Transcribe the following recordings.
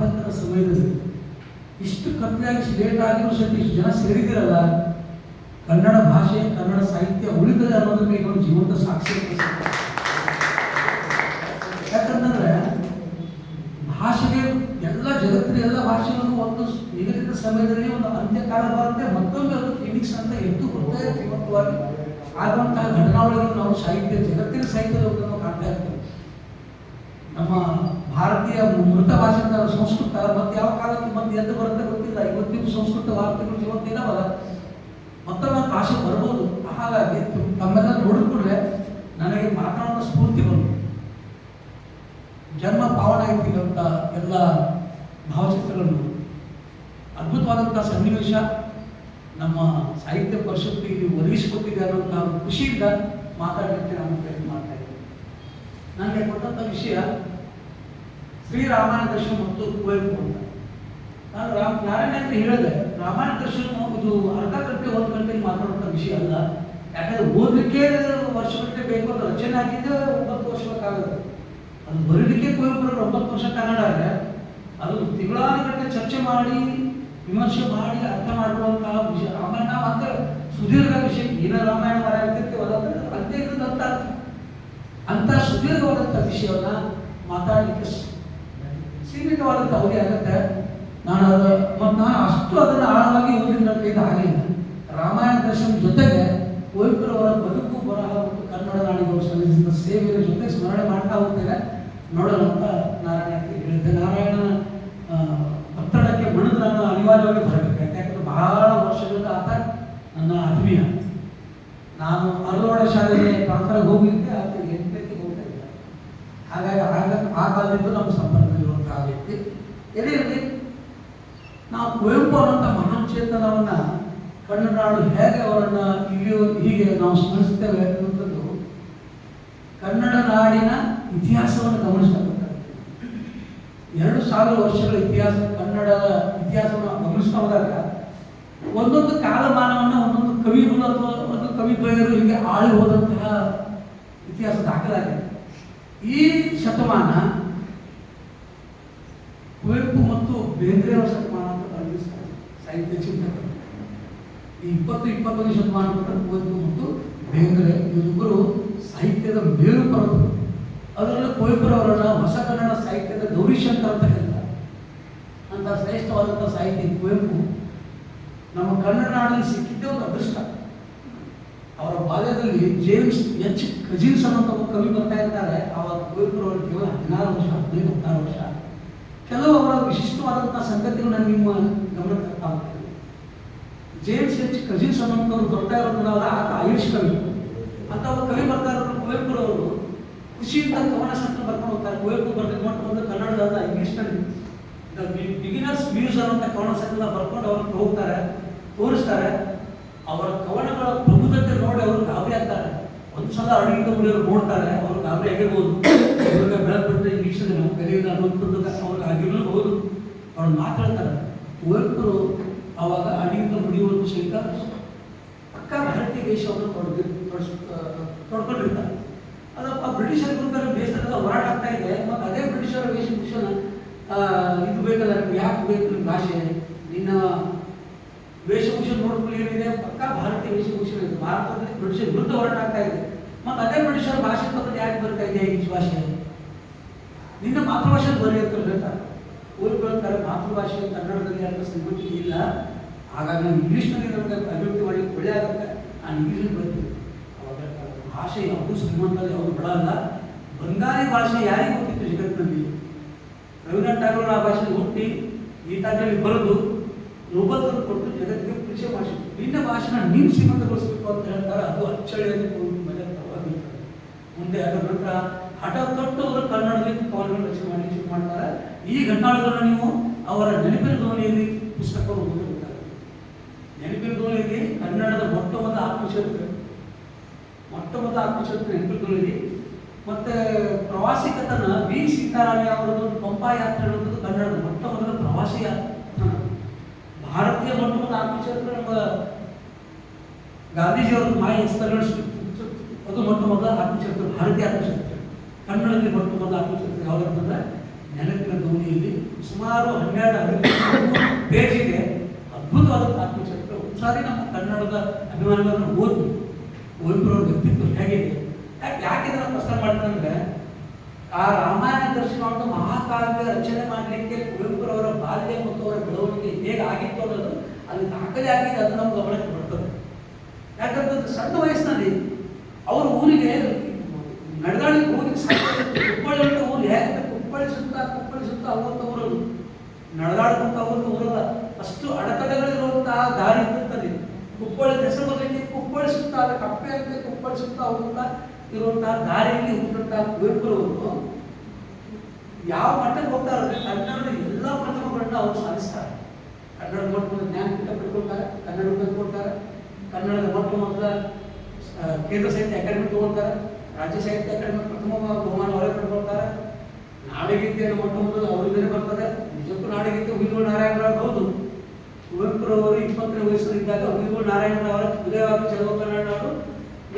ಸ್ವಾತಂತ್ರ್ಯದ ಸಮಯದಲ್ಲಿ ಇಷ್ಟು ಕತ್ಲೆಯಾಗಿ ಲೇಟ್ ಆಗಿರೋ ಸಹಿತ ಇಷ್ಟು ಜನ ಸೇರಿದಿರಲ್ಲ ಕನ್ನಡ ಭಾಷೆ, ಕನ್ನಡ ಸಾಹಿತ್ಯ ಉಳಿತದೆ ಅನ್ನೋದಕ್ಕೆ ಈಗ ಒಂದು ಜೀವಂತ ಸಾಕ್ಷಿ ಯಾಕಂತಂದ್ರೆ ಭಾಷೆಗೆ ಎಲ್ಲ ಜಗತ್ತಿನ ಎಲ್ಲ ಭಾಷೆಗಳು ಒಂದು ನಿಗದಿತ ಸಮಯದಲ್ಲಿ ಒಂದು ಅಂತ್ಯಕಾಲ ಬರುತ್ತೆ, ಮತ್ತೊಮ್ಮೆ ಅದು ಫಿನಿಕ್ಸ್ ಅಂತ ಎದ್ದು ಹೃದಯ ಜೀವಂತವಾಗಿ. ಆಗುವಂತಹ ಘಟನಾವಳಿಗಳು ನಾವು ಸಾಹಿತ್ಯ, ಜಗತ್ತಿನ ಸಾಹಿತ್ಯದ ನಾವು ಕಾಣ್ತಾ ಇರ್ತೀವಿ. ನಮ್ಮ ಭಾರತೀಯ ಮೃತ ಭಾಷೆ ಅಂತ ಸಂಸ್ಕೃತ ಮತ್ತೆ ಯಾವ ಕಾಲಕ್ಕೆ ಮತ್ತೆ ಎದ್ದು ಬರುತ್ತೆ ಗೊತ್ತಿಲ್ಲ. ಇವತ್ತಿನ ಸಂಸ್ಕೃತ ವಾರ್ತೆಗಳು ಇವತ್ತೇನವಲ್ಲ ಮತ್ತೆ ಮತ್ತೊಮ್ಮೆ ಭಾಷೆ ಬರ್ಬೋದು ಹಾಗಾಗಿ ತಮ್ಮೆಲ್ಲ ನೋಡಿದ ನನಗೆ ಮಾತನಾಡೋ ಸ್ಫೂರ್ತಿ ಬಂತು. ಜನ್ಮ ಪಾವನ ಆಗಿರುವಂಥ ಎಲ್ಲ ಭಾವಚಿತ್ರಗಳನ್ನು ಅದ್ಭುತವಾದಂಥ ಸನ್ನಿವೇಶ ನಮ್ಮ ಸಾಹಿತ್ಯ ಪರಿಷತ್ತು ಇಲ್ಲಿ ಒದಗಿಸಿಕೊಟ್ಟಿದೆ ಅನ್ನೋಂಥ ಖುಷಿಯಿಂದ ಮಾತಾಡಲಿಕ್ಕೆ ನಾನು ಪ್ರಯತ್ನ ಮಾಡ್ತಾ ನನಗೆ ಕೊಟ್ಟಂಥ ವಿಷಯ ಶ್ರೀರಾಮಾಯಣ ದರ್ಶನ ಮತ್ತು ಕುವೆಂಪು ಅಂತ. ನಾನು ರಾಮ್ ನಾರಾಯಣ ಅಂತ ಹೇಳಿದೆ ರಾಮಾಯಣ ದರ್ಶನ ಇದು ಅರ್ಧ ಗಂಟೆ, ಒಂದು ಗಂಟೆಗೆ ಮಾತಾಡುವಂಥ ವಿಷಯ ಅಲ್ಲ. ಯಾಕಂದ್ರೆ ಓದಲಿಕ್ಕೆ ವರ್ಷಗಟ್ಟಲೆ ಬೇಕು ಅಂತ ರಚನೆ ಆಗಿದ್ದೆ ಒಂಬತ್ತು ವರ್ಷಕ್ಕಾಗದು ಅದು ಬರೀಲಿಕ್ಕೆ ಕುವೆಂಪುರವರು ಒಂಬತ್ತು ವರ್ಷ ಕನ್ನಡ ಆದರೆ, ಅದು ತಿಂಗಳಾನುಗಟ್ಟಲೆ ಚರ್ಚೆ ಮಾಡಿ, ವಿಮರ್ಶೆ ಮಾಡಿ ಅರ್ಥ ಮಾಡುವಂತಹ ವಿಷಯ. ರಾಮಾಯಣ ಮತ್ತೆ ಸುದೀರ್ಘ ವಿಷಯ. ಏನ ರಾಮಾಯಣ ಮರ ಅಂದ್ರೆ ಅಂತೆ ಅಂತ ಸುದೀರ್ಘವಾದಂಥ ವಿಷಯವನ್ನ ಮಾತಾಡಲಿಕ್ಕೆ ಸೀಮಿತವಾದಂಥ ಅವಧಿ ಆಗುತ್ತೆ. ನಾನು ಅದು ಮತ್ತು ನಾನು ಅಷ್ಟು ಅದನ್ನು ಆಳವಾಗಿ ಓದಿದ ಆಗಲಿಲ್ಲ. ರಾಮಾಯಣ ದರ್ಶನ ಜೊತೆಗೆ ಕುವೆಂಪುರವರ ಬದುಕು ಬರಹ ಮತ್ತು ಕನ್ನಡ ನಾಡಿಗಳು ಸಲ್ಲಿಸಿದ ಸೇವೆಯ ಜೊತೆ ಸ್ಮರಣೆ ಮಾಡ್ತಾ ಹೋಗ್ತೇನೆ. ನೋಡೋಣ ಅಂತ ನಾರಾಯಣಕ್ಕೆ ಹೇಳಿದ್ದೆ. ನಾರಾಯಣನ ಆ, ಒತ್ತಡಕ್ಕೆ ಮಣಿದು ನಾನು ಅನಿವಾರ್ಯವಾಗಿ ಬರಬೇಕು ಯಾಕಂದ್ರೆ ಬಹಳ ವರ್ಷಗಳಿಂದ ಆತ ನನ್ನ ಆತ್ಮೀಯ ನಾನು ಅರಳೋಡ ಶಾಲೆಗೆ ಟ್ರಾನ್ಸ್ಫರ್ ಹೋಗಿದ್ದೆ ಆತ ಎಂಟಕ್ಕೆ ಹೋಗ್ತಾ ಹಾಗಾಗಿ ಆಗ ಆ ಕಾಲದಿಂದ ನಮ್ಮ ಸಂಪರ್ಕದಲ್ಲಿರುವಂತಹ ವ್ಯಕ್ತಿ ಎದೇ ಇರಲಿ ನಾವು ಕುವೆಂಪು ಅನ್ನೋಂಥ ಮಹಾನ್ ಚೇತನವನ್ನ ಕನ್ನಡ ನಾಡು ಹೇಗೆ ಅವರನ್ನ ಇಲ್ಲಿಯೂ ಹೀಗೆ ನಾವು ಸ್ಮರಿಸುತ್ತೇವೆ ಅನ್ನುವಂಥದ್ದು ಕನ್ನಡ ನಾಡಿನ ಇತಿಹಾಸವನ್ನು ಗಮನಿಸಬೇಕಾಗುತ್ತೆ ಎರಡು ಸಾವಿರ ವರ್ಷಗಳ ಇತಿಹಾಸ, ಕನ್ನಡದ ಇತಿಹಾಸವನ್ನು ಗಮನಿಸ್ತಾ ಹೋದಾಗ ಒಂದೊಂದು ಕಾಲಮಾನವನ್ನು, ಒಂದೊಂದು ಕವಿಗಳು ಅಥವಾ ಒಂದು ಕವಿದ್ವಯರು ಹೀಗೆ ಆಳಿ ಹೋದಂತಹ ಇತಿಹಾಸ ದಾಖಲಾಗಿದೆ. ಈ ಶತಮಾನ ಕುವೆಂಪು ಮತ್ತು ಬೇಂದ್ರೆಯವರ ಶತಮಾನ ಅಂತ ಸಾಹಿತ್ಯ ಚಿಂತಕರು. ಇಪ್ಪತ್ತು ಇಪ್ಪತ್ತೊಂದು ಶತಮಾನ ಕುವೆಂಪು ಮತ್ತು ಬೇಂದ್ರೆ ಇವರಿಬ್ಬರು ಸಾಹಿತ್ಯದ ಮೇಲು ಪರ್ವತರು ಅದರಲ್ಲೂ ಕುವೆಂಪುರವರನ್ನ ಹೊಸ ಕನ್ನಡ ಸಾಹಿತ್ಯದ ಗೌರಿಶಂಕರ್ ಅಂತ ಹೇಳ್ತಾರೆ ಅಂತ ಶ್ರೇಷ್ಠವಾದಂಥ ಸಾಹಿತ್ಯ ಕುವೆಂಪು ನಮ್ಮ ಕನ್ನಡ ನಾಡಲ್ಲಿ ಸಿಕ್ಕಿದ್ದೇ ಒಂದು ಅದೃಷ್ಟ. ಅವರ ಬಾಲ್ಯದಲ್ಲಿ ಜೇಮ್ಸ್ ಎಚ್ ಕಜಿನ್ಸ್ ಅಂತ ಒಬ್ಬ ಕವಿ ಬರ್ತಾ ಇರ್ತಾರೆ. ಅವಾಗ ಕುವೆಂಪುರವರು ಕೇವಲ ಹದಿನಾರು ವರ್ಷ, ಹದಿನೈದು, ಹದಿನಾರು ವರ್ಷ. ಕೆಲವು ಅವರ ವಿಶಿಷ್ಟವಾದಂಥ ಸಂಗತಿಗಳು ನಾನು ನಿಮ್ಮ ಗಮನಕ್ಕೆ ಜೇಮ್ಸ್ ಎಚ್ ಕಜಿನ್ಸ್ ಅನ್ನೋಂಥವ್ರು ಬರ್ತಾ ಇರೋದ್ರಲ್ಲ ಆತ ಐರಿಷ್ ಕವಿ ಅಂತ ಕವಿ ಬರ್ತಾ ಇರೋದು ಕುವೆಂಪುರವರು. ಖುಷಿಯಿಂದ ಕವನ ಸಂಕಲನ ಬರ್ಕೊಂಡು ಹೋಗ್ತಾರೆ. ಕುವೆಂಪು ಬರೆದಿದ್ದು ಮಾಡ್ಕೊಂಡು ಕನ್ನಡದ ಇಂಗ್ಲೀಷ್ನಲ್ಲಿ ಬಿಗಿನರ್ಸ್ ಮ್ಯೂಸರ್ ಅಂತ ಕವನ ಸಂಕಲನ ಬರ್ಕೊಂಡು ಅವ್ರನ್ನ ಹೋಗ್ತಾರೆ, ತೋರಿಸ್ತಾರೆ. ಅವರ ಕವನಗಳ ಪ್ರಬುದ್ಧತೆ ನೋಡಿ ಅವರು ಗಾಬರಿ ಆಗ್ತಾರೆ. ಒಂದ್ಸಲ ಅಡುಗೆ ತಗೊಂಡಿರೋ ನೋಡ್ತಾರೆ, ಅವ್ರು ಗಾಬರಿ ಆಗಿರ್ಬೋದು. ಇವ್ರಿಗೆ ಬೆಳಗ್ಗೆ ಬಿಟ್ಟರೆ ಇಂಗ್ಲೀಷಲ್ಲಿ ನಾವು ಕಲಿಯೋದು ಅನ್ನೋದು ಅವ್ರಿಗೆ ಆಗಿರಬಹುದು ಅವ್ರು ಮಾತಾಡ್ತಾರೆ. ಕುವೆಂಪುರು ಅವಾಗ ಅಡಿಯಿಂದ ಮುಡಿಯುವುದು ಸಹಿತ ಪಕ್ಕ ಭಾರತೀಯ ದೇಶವನ್ನು ತೊಡಸ್ ತೊಡ್ಕೊಂಡಿರ್ತಾರೆ. ಅದಪ್ಪ ಬ್ರಿಟಿಷರ ಗುರುತರ ದೇಶದಲ್ಲ ಹೋರಾಟ ಆಗ್ತಾ ಇದೆ. ಮತ್ತು ಅದೇ ಬ್ರಿಟಿಷರ ವೇಷಭೂಷಣ ಇದು ಬೇಕಲ್ಲ ಯಾಕೆ ಬೇಕು ನಿಮ್ಮ ಭಾಷೆ? ನಿನ್ನ ವೇಷಭೂಷಣ ನೋಡ್ಕೊಂಡು ಏನಿದೆ? ಪಕ್ಕ ಭಾರತೀಯ ವೇಷಭೂಷಣ ಇದೆ. ಭಾರತದಲ್ಲಿ ಬ್ರಿಟಿಷರ ವಿರುದ್ಧ ಹೋರಾಟ ಆಗ್ತಾ ಇದೆ. ಮತ್ತು ಅದೇ ಬ್ರಿಟಿಷರ ಭಾಷೆ ತಗೊಂಡು ಯಾಕೆ ಬರ್ತಾ ಇದೆ ಇಂಗ್ಲಿಷ್ ಭಾಷೆ? ನಿನ್ನ ಮಾತೃಭಾಷೆ ಬರೀ ಹೇಳ್ತಾರೆ ಮಾತೃಭಾಷೆ ಕನ್ನಡದಲ್ಲಿ ಅಂತ ಸಂಗತಿ ಇಲ್ಲ. ಹಾಗಾಗಿ ನಾನು ಇಂಗ್ಲೀಷ್ನಲ್ಲಿ ನಮಗೆ ಅಭಿವೃದ್ಧಿ ಮಾಡಲಿಕ್ಕೆ ಒಳ್ಳೆ ಆಗುತ್ತೆ. ನಾನು ಇಂಗ್ಲೀಷಲ್ಲಿ ಬರ್ತೀನಿ ಭಾಷೆ ಯಾವುದು ಶ್ರೀಮಂತ ಯಾವುದು ಬಡ ಅಲ್ಲ. ಬಂಗಾಳಿ ಭಾಷೆ ಯಾರಿಗೆ ಗೊತ್ತಿತ್ತು ಜಗತ್ತಿನಲ್ಲಿ? ರವೀಂದ್ರನಾಥ್ ಟಾಗೋರ್ ಆ ಭಾಷೆ ಹುಟ್ಟಿ ಗೀತಾಂಜಲಿ ಬರೆದು ನೋಬಲ್ ಕೊಟ್ಟು ಜಗತ್ತಿಗೆ ಪರಿಚಯ ಭಾಷೆ ನಿನ್ನ ಭಾಷೆನ ನೀನು ಶ್ರೀಮಂತಗೊಳಿಸಬೇಕು ಅಂತ ಹೇಳ್ತಾರೆ. ಅದು ಅಚ್ಚಳಿಯಲ್ಲಿ ಮನೆ ಮುಂದೆ ಅದರ ನಂತರ ಹಠ ತೊಟ್ಟು ಅವರು ಕನ್ನಡದಲ್ಲಿ ಕವನಗಳನ್ನು ರಚನೆ ಮಾಡ್ತಾರೆ ಈ ಘಟ್ಟಾಳುಗಳನ್ನು ನೀವು ಅವರ ನೆನಪಿನ ಧ್ವನಿಯಲ್ಲಿ ಪುಸ್ತಕವನ್ನು ಓದಬೇಕಾಗುತ್ತೆ ನೆನಪಿನ ಧ್ವನಿಯಲ್ಲಿ ಕನ್ನಡದ ಮೊಟ್ಟ ಮೊದಲ ಆತ್ಮಚರಿತ್ರೆ. ಮೊಟ್ಟ ಮೊದಲ ಆತ್ಮಚರಿತ್ರೆ ನೆನಪಿನ ಧ್ವನಿಯಲ್ಲಿ ಮತ್ತೆ ಪ್ರವಾಸಿ ಕಥನ ವಿ ಸೀತಾರಾಮಯ್ಯ ಅವರದ್ದು ಪಂಪಾ ಯಾತ್ರೆ ಅನ್ನೋದು ಕನ್ನಡದ ಮೊಟ್ಟ ಮೊದಲ ಪ್ರವಾಸಿ ಭಾರತೀಯ ಮೊಟ್ಟ ಮೊದಲ ಆತ್ಮಚರಿತ್ರೆ ನಮ್ಮ ಗಾಂಧೀಜಿಯವರು ಮಾಯ ಅದು ಮೊಟ್ಟ ಮೊದಲ ಆತ್ಮಚರಿತ್ರೆ, ಭಾರತೀಯ ಆತ್ಮಚರಿತ್ರೆ. ಕನ್ನಡದಲ್ಲಿ ಮೊಟ್ಟ ಮೊದಲ ಆತ್ಮಚರಿತ್ರೆ ಯಾವುದಂತಂದ್ರೆ ನೆನಪಿನ ದೋಣಿಯಲ್ಲಿ ಸುಮಾರು ಹನ್ನೆರಡು ಹದಿನೈದು ಪೇಜಿಗೆ ಅದ್ಭುತವಾದ ಆತ್ಮಚರಿತ್ರೆ. ಚಕ್ರ ಸಾರಿ ನಮ್ಮ ಕನ್ನಡದ ಅಭಿಮಾನಿಗಳನ್ನು ಓದಿ ಕುವೆಂಪುರವ್ರ ವ್ಯಕ್ತಿತ್ವ ಹೇಗಿದೆ? ಯಾಕೆ ಯಾಕೆ ನಾನು ಪ್ರಶ್ನೆ ಮಾಡ್ತಂದ್ರೆ ಆ ರಾಮಾಯಣ ದರ್ಶನ ಒಂದು ಮಹಾಕಾವ್ಯ ರಚನೆ ಮಾಡಲಿಕ್ಕೆ ಕುವೆಂಪುರವರ ಬಾಲ್ಯ ಮತ್ತು ಅವರ ಬೆಳವಣಿಗೆ ಹೇಗೆ ಆಗಿತ್ತು ಅನ್ನೋದು ಅಲ್ಲಿ ದಾಖಲೆ ಆಗಿದೆ ಅದು ನಮ್ಮ ಗಮನಕ್ಕೆ ಬರ್ತದೆ. ಯಾಕಂದ್ರೆ ಸಣ್ಣ ವಯಸ್ಸಿನಲ್ಲಿ ಅವರು ಊರಿಗೆ ನಡೆದಾಡ್ಕೊಂತ ಹೋಗಲ್ಲ. ಅಷ್ಟು ಅಡೆತಡೆಗಳಿರುವಂತಹ ದಾರಿ ಇರ್ತದೆ ಕುಪ್ಪಳ ಹೆಸರು ಬರಲಿಕ್ಕೆ ಕುಪ್ಪಳಿಸುತ್ತಾ ಸುತ್ತ ಅದ ಕಪ್ಪೆ ಅಂತ ಕುಪ್ಪಳಿಸುತ್ತಾ ಸುತ್ತ ಹೋಗುತ್ತಾ ಇರುವಂತಹ ದಾರಿಯಲ್ಲಿ ಹುಟ್ಟಿದಂತಹ ಕುವೆಂಪುರವರು ಯಾವ ಮಟ್ಟಕ್ಕೆ ಹೋಗ್ತಾರೆ ಅಂದ್ರೆ ಕನ್ನಡದ ಎಲ್ಲ ಪ್ರಥಮಗಳನ್ನ ಅವರು ಸಾಧಿಸ್ತಾರೆ. ಕನ್ನಡ ಮೊಟ್ಟ ಜ್ಞಾನಪೀಠ ಪಡ್ಕೊಳ್ತಾರೆ ಕನ್ನಡ ಕಲ್ತ್ಕೊಳ್ತಾರೆ ಕನ್ನಡದ ಮೊಟ್ಟ ಮೊದಲ ಕೇಂದ್ರ ಸಾಹಿತ್ಯ ಅಕಾಡೆಮಿ ತಗೊಳ್ತಾರೆ, ರಾಜ್ಯ ಸಾಹಿತ್ಯ ಅಕಾಡೆಮಿ ಪ್ರಥಮ ಬಹುಮಾನ ಅವರೇ ಪಡ್ಕೊಳ್ತಾರೆ ನಾಡಗೀತೆಯನ್ನು ಮೊಟ್ಟ ಮೊದಲು ಅವರಿಂದಲೇ ಬರ್ತದೆ. ನಿಜಕ್ಕೂ ನಾಡಗೀತೆ ಹುಯಿಲು ನಾರಾಯಣರಾವ್ ಹೌದು. ಕುವೆಂಪುರವರು ಇಪ್ಪತ್ತನೇ ವಯಸ್ಸಲ್ಲಿದ್ದಾಗ ಹುಯಿಲು ನಾರಾಯಣರಾವರ ಉದಯವಾಗಿ ಕನ್ನಡವರು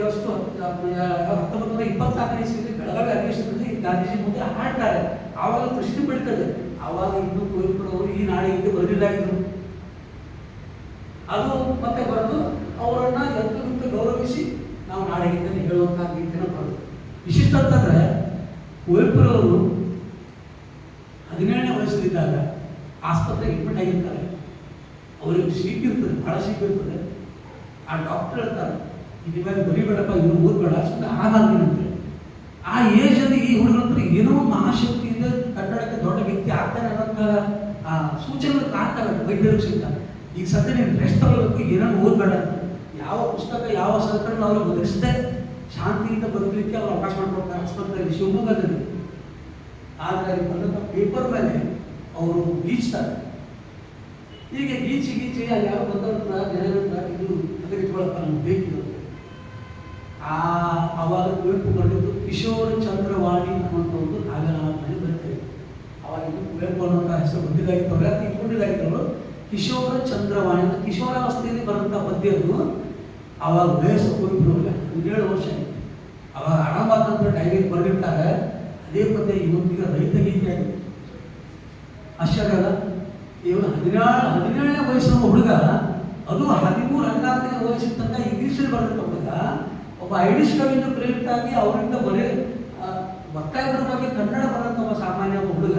ಎಷ್ಟು ಹತ್ತೊಂಬತ್ತು ನೂರ ಇಪ್ಪತ್ನಾಲ್ಕನೇ ಇಸ್ವಿಯಲ್ಲಿ ಬೆಳಗಾವಿ ಅಧಿವೇಶನದಲ್ಲಿ ಗಾಂಧೀಜಿ ಮುಂದೆ ಹಾಡ್ತಾರೆ ಆವಾಗ ಪ್ರಶ್ನೆ ಬೀಳ್ತದೆ. ಆವಾಗ ಇನ್ನೂ ಕುವೆಂಪುರವರು ಈ ನಾಡಿಗಿದ್ದು ಬರಲಿಲ್ಲ ಇದ್ರು. ಅದು ಮತ್ತೆ ಬರೆದು ಅವರನ್ನ ಎಂತ ಗೌರವಿಸಿ ನಾವು ನಾಡಿಗೆ ಹೇಳುವಂತಹ ಗೀತೆನ ಬರೆದು. ವಿಶಿಷ್ಟ ಅಂತಂದ್ರೆ ಕುವೆಂಪುರವರು ವಯಸ್ಸಲ್ಲಿದ್ದಾಗ ಆಸ್ಪತ್ರೆಗೆ ಅಡ್ಮಿಟ್ ಆಗಿರ್ತಾರೆ. ಅವರಿಗೆ ಬಹಳ ಸೀಟ್ ಇರ್ತದೆ. ಆ ಡಾಕ್ಟರ್ ಹೇಳ್ತಾರೆ, ಇದು ಮೇಲೆ ಬರಿಬೇಡಪ್ಪ ಇನ್ನು ಓದ್ಬೇಡ ಸುಮ್ಮನೆ ಆಗಾಗ್ತೀನಂತೆ ಆ ಏಜಲ್ಲಿ ಈ ಹುಡುಗರ ಏನೋ ಮಹಾಶಕ್ತಿಯಿಂದ ಕನ್ನಡಕ್ಕೆ ದೊಡ್ಡ ವ್ಯಕ್ತಿ ಆಗ್ತಾನೆ ಅನ್ನೋಂಥ, ಆ, ಸೂಚನೆಗಳು ಕಾಣ್ತಾರೆ ವೈದ್ಯರು ಸಹಿತ. ಈಗ ಸದ್ಯ ನೀನು ರೆಸ್ಟ್ ತಗೊಳ್ಬೇಕು ಏನೋ ಓದ್ಬೇಡ ಯಾವ ಪುಸ್ತಕ, ಯಾವ ಸಲಕರಣೆ ಅವ್ರಿಗೆ ಒದಗಿಸದೆ, ಶಾಂತಿಯಿಂದ ಬದುಕಲಿಕ್ಕೆ ಅವ್ರು ಅವಕಾಶ ಮಾಡ್ಕೊಡ್ತಾರೆ ಆಸ್ಪತ್ರೆಯಲ್ಲಿ ಶಿವಮೊಗ್ಗದಲ್ಲಿ. ಆದರೆ ಅಲ್ಲಿ ಬಂದಂಥ ಪೇಪರ್ ಮೇಲೆ ಅವರು ಗೀಚ್ತಾರೆ. ಹೀಗೆ ಗೀಚಿ ಗೀಚಿ ಅಲ್ಲಿ ಯಾರು ಬಂದವ್ರ ಜನರತ್ರ ಇದು ತೆಗೆದುಕೊಳ್ಳಪ್ಪ ನಮ್ಗೆ ಬೇಕಿರುತ್ತೆ ಆ ಅವಾಗ ಕುವೆಂಪು ಬರೆದಿದ್ದು ಕಿಶೋರ ಚಂದ್ರವಾಣಿ ಅನ್ನುವಂಥ ಒಂದು ಕಾವ್ಯನಾಮದಲ್ಲಿ ಬರ್ತೇವೆ ಅವಾಗ ಇದು ಕುವೆಂಪು ಅನ್ನುವಂಥ ಹೆಸರು ಬಂದಿದ್ದಾಗಿತ್ತು. ಅವ್ರ ಯಾಕೆ ಇಟ್ಕೊಂಡಿದ್ದಾಗಿತ್ತು ಕಿಶೋರ ಚಂದ್ರವಾಣಿ ಅಂದರೆ ಕಿಶೋರಾವಸ್ಥೆಯಲ್ಲಿ ಬರುವಂಥ ಪದ್ಯ ಅದು. ಅವಾಗ ವಯಸ್ಸು ಕುವೆಂಪು ಹದಿನೇಳು ವರ್ಷ ಆಗಿತ್ತು. ಅವಾಗ ಆರಾಮಾದಂಥ ಡೈರಿ ಬರೆದಿರ್ತಾರೆ. ಅದೇ ಪದ್ಯ ಇವತ್ತಿಗೆ ರೈತ ಗೀತೆ ಆಗಿದೆ. ಅಲ್ಲ ಇವನು ಹದಿನೇಳು, ಹದಿನೇಳನೇ ವಯಸ್ಸಿನ ಹುಡುಗ, ಅದು ಹದಿಮೂರು, ಹದಿನಾಲ್ಕನೇ ವಯಸ್ಸಿನ ತನಕ ಇಂಗ್ಲೀಷಲ್ಲಿ ಬರೆದಂಥ ಹುಡುಗ, ಒಬ್ಬ ಐರಿಷ್ ಕವಿಯಿಂದ ಪ್ರೇರಿತ ಆಗಿ ಅವರಿಂದ ಬರೀ ಒತ್ತಾಯದ ಬಗ್ಗೆ ಕನ್ನಡ ಬರೆದಂಥ ಒಬ್ಬ ಸಾಮಾನ್ಯ ಒಬ್ಬ ಹುಡುಗ,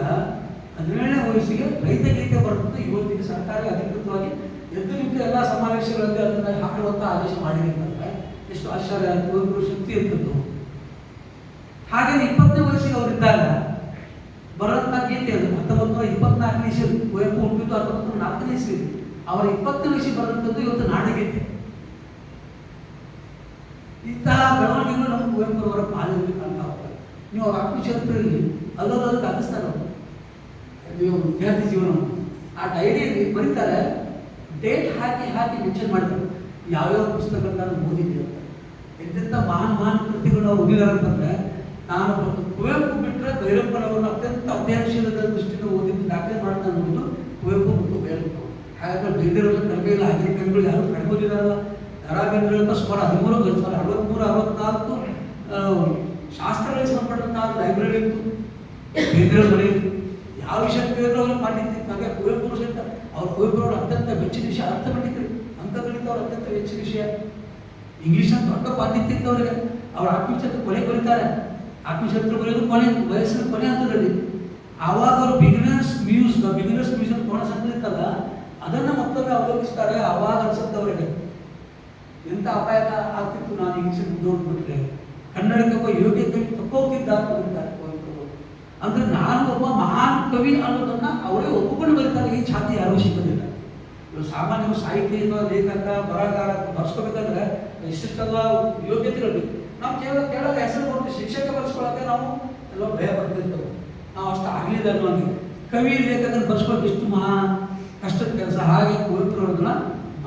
ಹದಿನೇಳನೇ ವಯಸ್ಸಿಗೆ ರೈತ ಗೀತೆ ಬರೆದಂತ ಇವತ್ತಿನ ಸರ್ಕಾರ ಅಧಿಕೃತವಾಗಿ ಎದ್ದು ನಿಂತು ಎಲ್ಲ ಸಮಾವೇಶಗಳಲ್ಲಿ ಅದನ್ನು ಹಾಕುವಂಥ ಆದೇಶ ಮಾಡಿದೆ ಅಂತಂದ್ರೆ, ಎಷ್ಟು ಆಶ್ಚರ್ಯ ಕುವೆಂಪು ಶಕ್ತಿ ಇರ್ತಿತ್ತು ಹಾಗೆ ಇಪ್ಪತ್ತನೇ ವಯಸ್ಸಿಗೆ ಅವರಿದ್ದಾಗ ಬರೋಂಥ ಗೀತೆ ಅದು ಹತ್ತೊಂಬತ್ತು ನೂರ ಇಪ್ಪತ್ನಾಲ್ಕನೇ ಇಸ್ವಿ, ಕುವೆಂಪು ಹುಟ್ಟಿದ್ದು ಹತ್ತೊಂಬತ್ತು ನಾಲ್ಕನೇ ಇಸ್ವಿ. ಅವರ ಇಪ್ಪತ್ತನೇ ವಯಸ್ಸಿ ಬರೆದಂಥದ್ದು ಇವತ್ತು ನಾಡಗೀತೆ. ಇಂತಹ ಬೆಳವಣಿಗೆಗಳು ನಮ್ಮ ಕುವೆಂಪುರವರ ಅವರ ಕಾಣ್ತಾ ಹೋಗ್ತಾರೆ ನೀವು ಅವ್ರ ಆತ್ಮಚರಿತ್ರೆಯಲ್ಲಿ ಅಲ್ಲದಲ್ಲ ಕಲಿಸ್ತಾರೆ ಅವರು. ನೀವು ವಿದ್ಯಾರ್ಥಿ ಜೀವನ ಆ ಡೈರಿಯಲ್ಲಿ ಬರೀತಾರೆ, ಡೇಟ್ ಹಾಕಿ ಹಾಕಿ ಮೆನ್ಷನ್ ಮಾಡ್ತಾರೆ ಯಾವ್ಯಾವ ಪುಸ್ತಕಗಳನ್ನ ನಾನು ಅಂತ. ಎಂತೆಂಥ ಮಹಾನ್ ಮಹಾನ್ ಕೃತಿಗಳು ಅವ್ರು ಓದಿದಾರಂತಂದ್ರೆ ನಾನು ಕುವೆಂಪು ಬಿಟ್ಟರೆ ಭೈರಪ್ಪನವರನ್ನು ಅತ್ಯಂತ ಅಧ್ಯಯನಶೀಲದ ದೃಷ್ಟಿಯಿಂದ ಓದಿದ್ದು ದಾಖಲೆ ಮಾಡ್ತಾ ಅನ್ನೋದು ಕುವೆಂಪು ಮತ್ತು ಭೈರಪ್ಪ. ಹಾಗಾದ್ರೆ ಬೇಂದ್ರೆ ಕಡಿಮೆ ಇಲ್ಲ ಆಗಿನ ಕವಿಗಳು ಯಾರು? ಕಡಿಮೆ ಓದಿದಾರಲ್ಲ ದರಾಬೇಂದ್ರ ಸುಮಾರು ಹದಿಮೂರು, ಸುಮಾರು ಅರವತ್ಮೂರು, ಅರವತ್ನಾಲ್ಕು ಶಾಸ್ತ್ರಗಳಿಗೆ ಸಂಬಂಧಪಟ್ಟಂತಹ ಲೈಬ್ರರಿ ಇತ್ತು. ಬೇಂದ್ರೆ ಬರೆಯಿತು ಯಾವ ವಿಷಯ ಬೇಂದ್ರೆ ಅವರು ಪಾಂಡಿತ್ಯ ಇತ್ತು ಹಾಗೆ ಕುವೆಂಪು ಸಹಿತ. ಅವ್ರು ಕುವೆಂಪು ಅವರು ಅತ್ಯಂತ ಮೆಚ್ಚಿನ ವಿಷಯ. ಅರ್ಥ ಪಂಡಿತರು. ಅಂತರ್ಗಣಿತ ಅವ್ರ ಅತ್ಯಂತ ಮೆಚ್ಚಿನ ವಿಷಯ. ಇಂಗ್ಲಿಷ್ ಅಂತ ದೊಡ್ಡ ಪಾಂಡಿತ್ಯ ಇದ್ದವರಿಗೆ. ಅವ್ರ ಆತ್ಮಚರಿತ್ರೆ ಕೊನೆ ಬರೀತಾರೆ ಆತ್ಮಚರಿತ್ರೆ ಬರೆಯೋದು ಕೊನೆ ವಯಸ್ಸಿನ ಕೊನೆ ಹಂತದಲ್ಲಿ ಆವಾಗ ಅವರು ಬಿಗಿನರ್ಸ್ ಮ್ಯೂಸ್ ಬಿಗಿನರ್ಸ್ ಮ್ಯೂಸ್ ಅಂತ ಕೋಣ ಇತ್ತಲ್ಲ ಅದನ್ನ ಮತ್ತೊಮ್ಮೆ ಅವಲೋಕಿಸ್ತಾರೆ ಆವಾಗ ಅನ್ಸುತ್ತೆ ಅವರಿಗೆ ಎಂಥ ಅಪಾಯ ಆಗ್ತಿತ್ತು ನಾನು ಇಂಗ್ಲೀಷ್ ಮುಂದೋಗ್ಬಿಟ್ರೆ ಕನ್ನಡಕ್ಕೆ ಯೋಗ್ಯ ಕವಿ ತಪ್ಪೋಗಿದ್ದ ಅಂದ್ರೆ ನಾನು ಒಬ್ಬ ಮಹಾನ್ ಕವಿ ಅನ್ನೋದನ್ನ ಅವರೇ ಒಪ್ಪಿಕೊಂಡು ಬರೀತಾರೆ ಈ ಛಾತಿ ಯಾರೂ ಸಿಗೋದಿಲ್ಲ ಇವರು ಸಾಮಾನ್ಯ ಸಾಹಿತ್ಯ ಲೇಖಕ ಬರಹಗಾರ ಬರ್ಸ್ಕೋಬೇಕಂದ್ರೆ ಇಷ್ಟಿಷ್ಟೆಲ್ಲ ಯೋಗ್ಯತೆ ಬೇಕು ನಾವು ಕೇಳ, ಕೇಳೋಕೆ ಹೆಸರು ಕೊಡ್ತೀವಿ ಶಿಕ್ಷಕ ಬರ್ಸ್ಕೊಳ್ಳೋಕೆ ನಾವು ಎಲ್ಲೋ ಭಯ ಪಡ್ತಿರ್ತೇವೆ. ನಾವು ಅಷ್ಟು ಆಗಲಿಲ್ಲ ಅನ್ನೋದು ಕವಿ ಲೇಖಕನ ಬರ್ಸ್ಕೊಳ್ಳೋಕೆ ಇಷ್ಟು ಮಹಾ ಕಷ್ಟದ ಕೆಲಸ. ಹಾಗೆ ಕುವೆಂಪುರವ್ರನ್ನ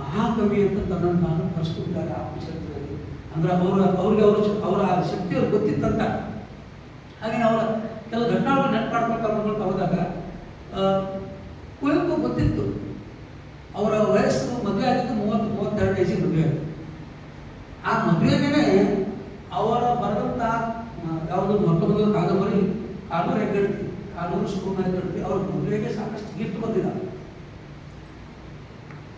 ಮಹಾಕವಿ ಅಂತ ತನ್ನನ್ನು ನಾನು ಬರ್ಸ್ಕೊಟ್ಟಿದ್ದಾರೆ ಆ ಪುಸ್ತಕದಲ್ಲಿ ಅಂದ್ರೆ ಅವರು, ಅವ್ರಿಗೆ ಅವ್ರ ಅವರ ಶಕ್ತಿ ಅವ್ರಿಗೆ ಗೊತ್ತಿತ್ತಂತ. ಹಾಗೆ ಅವರ ಕೆಲವು ಘಟನೆಗಳು ನೆಟ್ ಮಾಡ್ಕೊಳ್ತಾ ಹೋದಾಗ ಕುವೆಂಪು ಗೊತ್ತಿತ್ತು. ಅವರ ವಯಸ್ಸು ಮದುವೆ ಆಗಿದ್ದು ಮೂವತ್ತು, ಮೂವತ್ತೆರಡು ಕೆಜಿ ಮದುವೆ ಆ ಮದುವೆಗೆ ಅವರ ಬರೆದಂತಹ ಯಾವುದು ಮೊದಲ ಕಾದಂಬರಿ ಕಾನೂರು ಹೆಗ್ಗಡ್ತಿ ಕಾನೂರು ಸ್ಕೂಲ್ನಲ್ಲಿ ಹೆಗ್ಗಡ್ತಿ, ಅವ್ರ ಮದುವೆಗೆ ಸಾಕಷ್ಟು ಗಿಫ್ಟ್ ಬಂದಿಲ್ಲ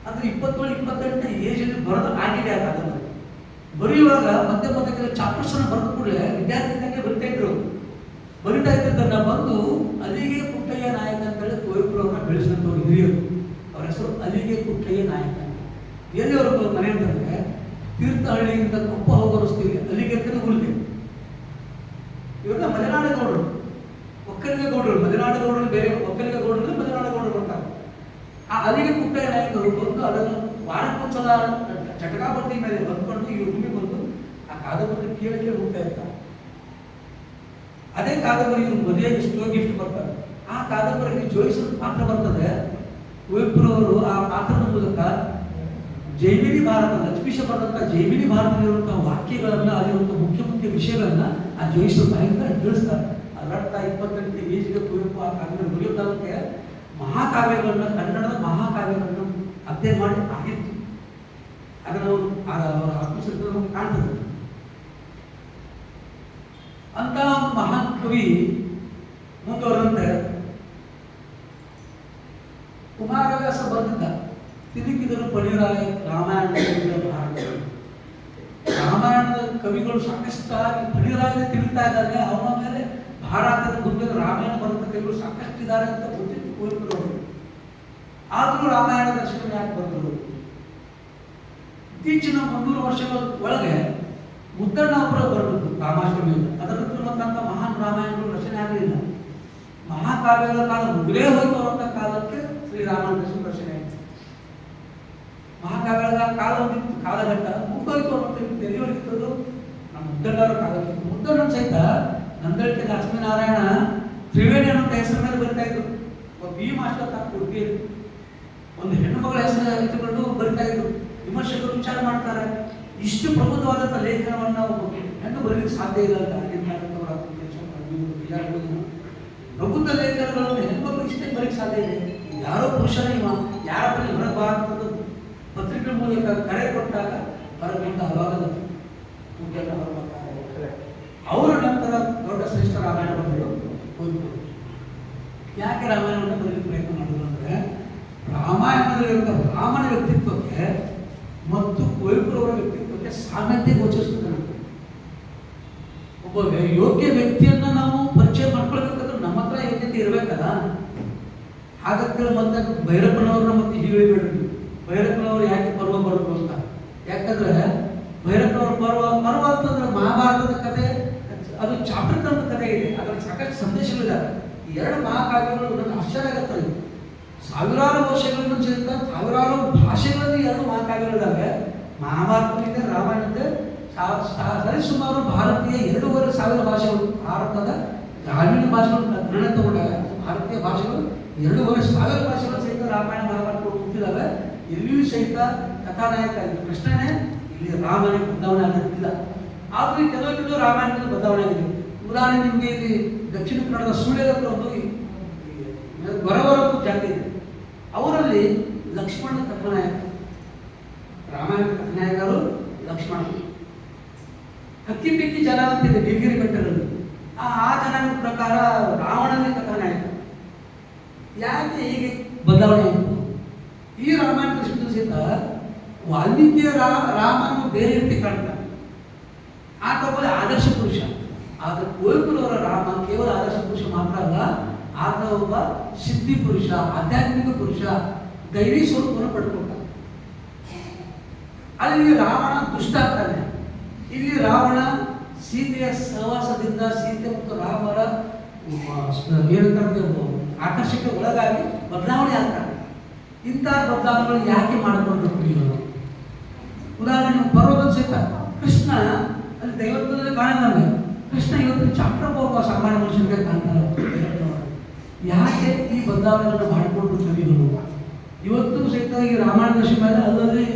ಅಂದ್ರೆ ಇಪ್ಪತ್ತೇಳು, ಇಪ್ಪತ್ತೆಂಟನೇ ಏಜಲ್ಲಿ ಬರೆದು ಆಗಿದೆ ಆ ಕಾದಂಬರಿ ಬರೆಯುವಾಗ ಮತ್ತೆ ಮತ್ತೆ ಚಾಪ್ಟರ್ಸ್ ಅನ್ನು ಬರೆದು ಕೂಡಲೇ ವಿದ್ಯಾರ್ಥಿ ಇದ್ದಂಗೆ ಬರಿತಾ ಇದ್ರು. ಬರಿತಾ ಇದ್ದದನ್ನ ಬಂದು ಅಲ್ಲಿಗೆ ಪುಟ್ಟಯ್ಯ ನಾಯಕ ಅಂತೇಳಿ ಅವರನ್ನ ಬೆಳೆಸಿದಂಥವ್ರು ಹಿರಿಯರು. ಅವರ ಹೆಸರು ಅಲ್ಲಿಗೆ ಪುಟ್ಟಯ್ಯ ನಾಯಕ ಎಲ್ಲಿ ಅವರು ಮನೆ ಅಂತಂದ್ರೆ ತೀರ್ಥಹಳ್ಳಿಯಿಂದ ಕೊಪ್ಪ ಹೋಗೋ ರಸ್ತೆಯಲ್ಲಿ ಅಲ್ಲಿಗೆ ಅಂತ ಇವ್ರನ್ನ ಮಲೆನಾಡ ಗೌಡರು. ಒಕ್ಕಲಿಗ ಗೌಡರು, ಮಲೆನಾಡು ಗೌಡರು ಬೇರೆ, ಒಕ್ಕಲಿಗ ಗೌಡರು ಮಲೆನಾಡು ಗೌಡರು ಬರ್ತಾರೆ. ಆ ಅಲ್ಲಿಗೆ ಕುಟ್ಟ ನಾಯಕರು ಬಂದು ಅದನ್ನು ವಾರಕ್ಕೊಂದ್ಸಲ ಚಟಕಾಪಟ್ಟಿ ಮೇಲೆ ಬಂದ್ಕೊಂಡು ಈ ರೂಮಿಗೆ ಬಂದು ಆ ಕಾದಂಬರಿ ಕೇಳಿ ಕೇಳಿ ಹೋಗ್ತಾ ಇರ್ತಾರೆ. ಅದೇ ಕಾದಂಬರಿ ಇವ್ರು ಮದುವೆಗೆ ಎಷ್ಟೋ ಗಿಫ್ಟ್ ಬರ್ತಾರೆ. ಆ ಕಾದಂಬರಿಯಲ್ಲಿ ಜೋಯಿಸಲು ಪಾತ್ರ ಬರ್ತದೆ. ಕುವೆಂಪುರವರು ಆ ಪಾತ್ರದ ಮೂಲಕ ಜೈಮಿನಿ ಭಾರತ ಲಕ್ಷ್ಮೀಶ ಬರೆದಂಥ ಜೈಮಿನಿ ಭಾರತದಲ್ಲಿರುವಂಥ ವಾಕ್ಯಗಳನ್ನ ಅಲ್ಲಿರುವಂಥ ಮುಖ್ಯ ಮುಖ್ಯ ವಿಷಯಗಳನ್ನ ಆ ಜೋಯಿಸು ಬಾಯಿಂದ ತಿಳಿಸ್ತಾರೆ. ಅದರರ್ಥ ಇಪ್ಪತ್ತೆಂಟು ಏಜಿಗೆ ಕುವೆಂಪು ಆ ಕಾವ್ಯ ಮುಗಿಯೋ ಕಾಲಕ್ಕೆ ಮಹಾಕಾವ್ಯಗಳನ್ನ, ಕನ್ನಡದ ಮಹಾಕಾವ್ಯಗಳನ್ನು ಅಧ್ಯಯನ ಮಾಡಿ ಆಗಿತ್ತು. ಅದನ್ನು ಅವರು ನಮಗೆ ಕಾಣ್ತದೆ. ಅಂತ ಒಂದು ಮಹಾನ್ ಕವಿ ಮುಂದುವರೆದಂತೆ ಕುಮಾರವ್ಯಾಸ ಬರೆದಿದ್ದ ತಿರುಗಿದರು ಪಡಿರಾಯ ರಾಮಾಯಣ ಭಾರತ ರಾಮಾಯಣದ ಕವಿಗಳು ಸಾಕಷ್ಟಾಗಿ ಪಣಿರಾಯ ತಿಳಿತಾ ಇದ್ದಾರೆ. ಅವನ ಮೇಲೆ ಭಾರತದ ಮುಂದೆ ರಾಮಾಯಣ ಬರೆದ ಕವಿಗಳು ಸಾಕಷ್ಟು ಇದ್ದಾರೆ ಅಂತ ಗೊತ್ತಿತ್ತು ಕೋರಿದ್ರು ಆದರೂ ರಾಮಾಯಣ ದರ್ಶನ ಯಾಕೆ ಬಂದರು ಇತ್ತೀಚಿನ ಮುನ್ನೂರು ವರ್ಷಗಳ ಒಳಗೆ ಮುದ್ದಣ್ಣ ಅವರ ರಾಮಾಷ್ಟಮಿ ರಾಮಾಷ್ಟಮಿಯನ್ನು ಅದರಂತೂ ಮತ್ತಂತ ಮಹಾನ್ ರಾಮಾಯಣಗಳು ರಚನೆ ಆಗಲಿಲ್ಲ. ಮಹಾಕಾವ್ಯಗಳ ಕಾಲ ಮುಗಿಲೇ ಹೋಯ್ತು ಅಂತ ಕಾಲಕ್ಕೆ ಆಯಿತು ಮಹಾಕಾವ್ಯಗಳ ಕಾಲ ಒಂದಿತ್ತು ಕಾಲಘಟ್ಟ ಮುಗ್ದೋಯ್ತು ಅಂತ ತೆರೆಯೋದು ನಮ್ಮ ಮುದ್ದಣ್ಣವರ ಕಾಲಕ್ಕೆ ಮುದ್ದಣ್ಣ ಸಹಿತ ನಂದಳಿಕೆ ಲಕ್ಷ್ಮೀನಾರಾಯಣ ತ್ರಿವೇಣಿ ಅನ್ನೋ ಹೆಸರು ಮೇಲೆ ಬರಿತಾ ಇದ್ರು. ಒಬ್ಬ ಈ ಮಾಸ್ಟರ್ ತಾನು ಉಡುಪಿಯಲ್ಲಿ ಒಂದು ಹೆಣ್ಣು ಮಗಳ ಹೆಸರು ಇಟ್ಟುಕೊಂಡು ಬರಿತಾ ಇದ್ರು. ವಿಮರ್ಶಕರು ವಿಚಾರ ಮಾಡ್ತಾರೆ. ಇಷ್ಟು ಪ್ರಬುದ್ಧವಾದಂಥ ಲೇಖನವನ್ನು ಒಬ್ಬ ಹೆಣ್ಣು ಬರೀಲಿಕ್ಕೆ ಸಾಧ್ಯ ಇಲ್ಲ ಅಂತ ಪ್ರಬುದ್ಧ ಲೇಖನಗಳನ್ನು ಹೆಣ್ಮಕ್ಳು ಇಷ್ಟೇ ಬರೀಕ್ಕೆ ಸಾಧ್ಯ ಇದೆ ಯಾರೋ ಪುರುಷನೇ ಇವ ಯಾರ ಬಳಿ ಹೊರಗೆ ಭಾರತದ ಪತ್ರಿಕೆ ಮೂಲಕ ಕರೆ ಕೊಟ್ಟಾಗ ಹೊರಗೆ ಹಲವಾರು ಅವರು ನಂತರ ದೊಡ್ಡ ಶ್ರೇಷ್ಠ ರಾಮಾಯಣ ಬಂದರು ಕುವೆಂಪು ಯಾಕೆ ರಾಮಾಯಣವನ್ನು ಬರೀ ಪ್ರಯತ್ನ ಮಾಡಿದ್ರು ಅಂದರೆ ರಾಮಾಯಣದಲ್ಲಿರುವ ರಾಮನ ವ್ಯಕ್ತಿತ್ವಕ್ಕೆ ಮತ್ತು ಕುವೆಂಪುರವರ ವ್ಯಕ್ತಿತ್ವಕ್ಕೆ ಸಾಮ್ಯತೆ ಗೋಚರಿಸ್ತದೆ ನಮಗೆ. ಒಬ್ಬ ಯೋಗ್ಯ ವ್ಯಕ್ತಿಯನ್ನ ನಾವು ಪರಿಚಯ ಮಾಡ್ಕೊಳ್ಬೇಕಂದ್ರೆ ನಮ್ಮ ಹತ್ರ ಯೋಗ್ಯತೆ ಇರಬೇಕಲ್ಲ. ಹಾಗಂತೇಳಿ ಮತ್ತೆ ಭೈರಪ್ಪನವ್ರನ್ನ ಮತ್ತೆ ಹೀಗೆ ಭೈರಪ್ಪನವರು ಯಾಕೆ ಪರ್ವ ಬರೋದು ಅಂತ ಯಾಕಂದ್ರೆ ಭೈರಪ್ಪನವ್ರ ಪರ್ವ ಪರ್ವ ಅಂತಂದ್ರೆ ಮಹಾಭಾರತದ ಕಥೆ ಅದು ಚಾಪ್ಟರ್ತನದ ಕಥೆ ಇದೆ. ಅದರಲ್ಲಿ ಸಾಕಷ್ಟು ಸಂದೇಶಗಳಿದ್ದಾವೆ ಎರಡು ಮಹಾಕಾವ್ಯಗಳು ನನಗೆ ಆಶ್ಚರ್ಯ ಆಗುತ್ತೆ ಸಾವಿರಾರು ವರ್ಷಗಳನ್ನು ಸಹಿತ ಸಾವಿರಾರು ಭಾಷೆಗಳಲ್ಲಿ ಎರಡು ಮಹಾಕಾವ್ಯಗಳಿದ್ದಾವೆ ಮಹಾಭಾರತವಿದೆ ರಾಮಾಯಣ ಇದೆ. ಸಾ- ಸಾ- ಸರಿಸುಮಾರು ಭಾರತೀಯ ಎರಡೂವರೆ ಸಾವಿರ ಭಾಷೆಗಳು, ಭಾರತದ ಗ್ರಾಮೀಣ ಭಾಷೆಗಳು ನಿರ್ಣಯ ತಗೊಂಡಾಗ ಭಾರತೀಯ ಭಾಷೆಗಳು ಎರಡೂವರೆ ಸಾವಿರ ಭಾಷೆಗಳು ಸಹಿತ ರಾಮಾಯಣ ಮಹಾಭಾರತಗಳು ಹುಟ್ಟಿದಾವೆ. ಎಲ್ಲಿಯೂ ಸಹಿತ ಕಥಾನಾಯಕ, ಕೃಷ್ಣನೇ ಇಲ್ಲಿ ರಾಮನೇ ಬದಲಾವಣೆ ಆಗುತ್ತಿಲ್ಲ. ಆದರೆ ಕೆಲವು ಕೆಲವು ರಾಮಾಯಣದಲ್ಲಿ ಬದಲಾವಣೆ ಆಗಿದೆ. ಉದಾಹರಣೆ ನಿಮಗೆ ಇಲ್ಲಿ ದಕ್ಷಿಣ ಕನ್ನಡದ ಹತ್ರ ಒಂದು ಬರವರಕ್ಕೂ ಜಾತಿ ಇದೆ. ಅವರಲ್ಲಿ ಲಕ್ಷ್ಮಣ ಕಥಾನಾಯಕ, ರಾಮಾಯಣ ಕಥಾನಾಯಕರು ಲಕ್ಷ್ಮಣ. ಹಕ್ಕಿ ಪಿಕ್ಕಿ ಜನ ಅಂತಿದೆ ಬಿಗಿರಿ ಬೆಟ್ಟದಲ್ಲಿ. ಆ ಆ ಜನಾಂಗದ ಪ್ರಕಾರ ರಾವಣನೇ ಕಥಾನಾಯಕ. ಯಾಕೆ ಹೀಗೆ ಬದಲಾವಣೆ ಈ ರಾಮಾಯಣ ಕೃಷ್ಣ ಸಹಿತ ವಾಲ್ಮೀಕಿಯ ರಾಮನು ಬೇರೆ ರೀತಿ ಕಾಣ್ತಾನೆ. ಆತ ಒಬ್ಬ ಆದರ್ಶ ಪುರುಷ. ಆದ್ರೆ ಕುವೆಂಪುರವರ ರಾಮ ಕೇವಲ ಆದರ್ಶ ಪುರುಷ ಮಾತ್ರ ಅಲ್ಲ, ಆತ ಒಬ್ಬ ಸಿದ್ಧಿ ಪುರುಷ, ಆಧ್ಯಾತ್ಮಿಕ ಪುರುಷ ದೈವಿ ಸ್ವರೂಪವನ್ನು ಪಡ್ಕೊಂಡ ಅಲ್ಲಿ ರಾವಣ ದುಷ್ಟ ಆಗ್ತಾನೆ. ಇಲ್ಲಿ ರಾವಣ ಸೀತೆಯ ಸಹವಾಸದಿಂದ ಸೀತೆ ಮತ್ತು ರಾಮರ ಏನಂತಂದ್ರೆ ಆಕರ್ಷಕ್ಕೆ ಒಳಗಾಗಿ ಬದಲಾವಣೆ ಆಗ್ತಾನೆ. ಇಂಥ ಬದಲಾವಣೆಗಳು ಯಾಕೆ ಮಾಡಿಕೊಂಡು ಕುಡಿಯೋದು ಉದಾಹರಣೆ ಪರ್ವತ ಸಹಿತ ಕೃಷ್ಣ, ಅಲ್ಲಿ ದೈವತ್ವದಲ್ಲಿ ಕಾಣಲ್ಲ ಕೃಷ್ಣ ಇವತ್ತು ಒಬ್ಬ ಸಾಮಾನ್ಯ ಮನುಷ್ಯನಿಗೆ ಕಾಣ್ತಾರೆ ಯಾಕೆ ಈ ಬದಲಾವಣೆಗಳನ್ನು ಮಾಡಿಕೊಂಡು ಕಲಿಯೋದು ಇವತ್ತು ಸಹಿತ ಈ ರಾಮಾಯಣ ದರ್ಶನ ಮೇಲೆ ಅಲ್ಲಲ್ಲಿ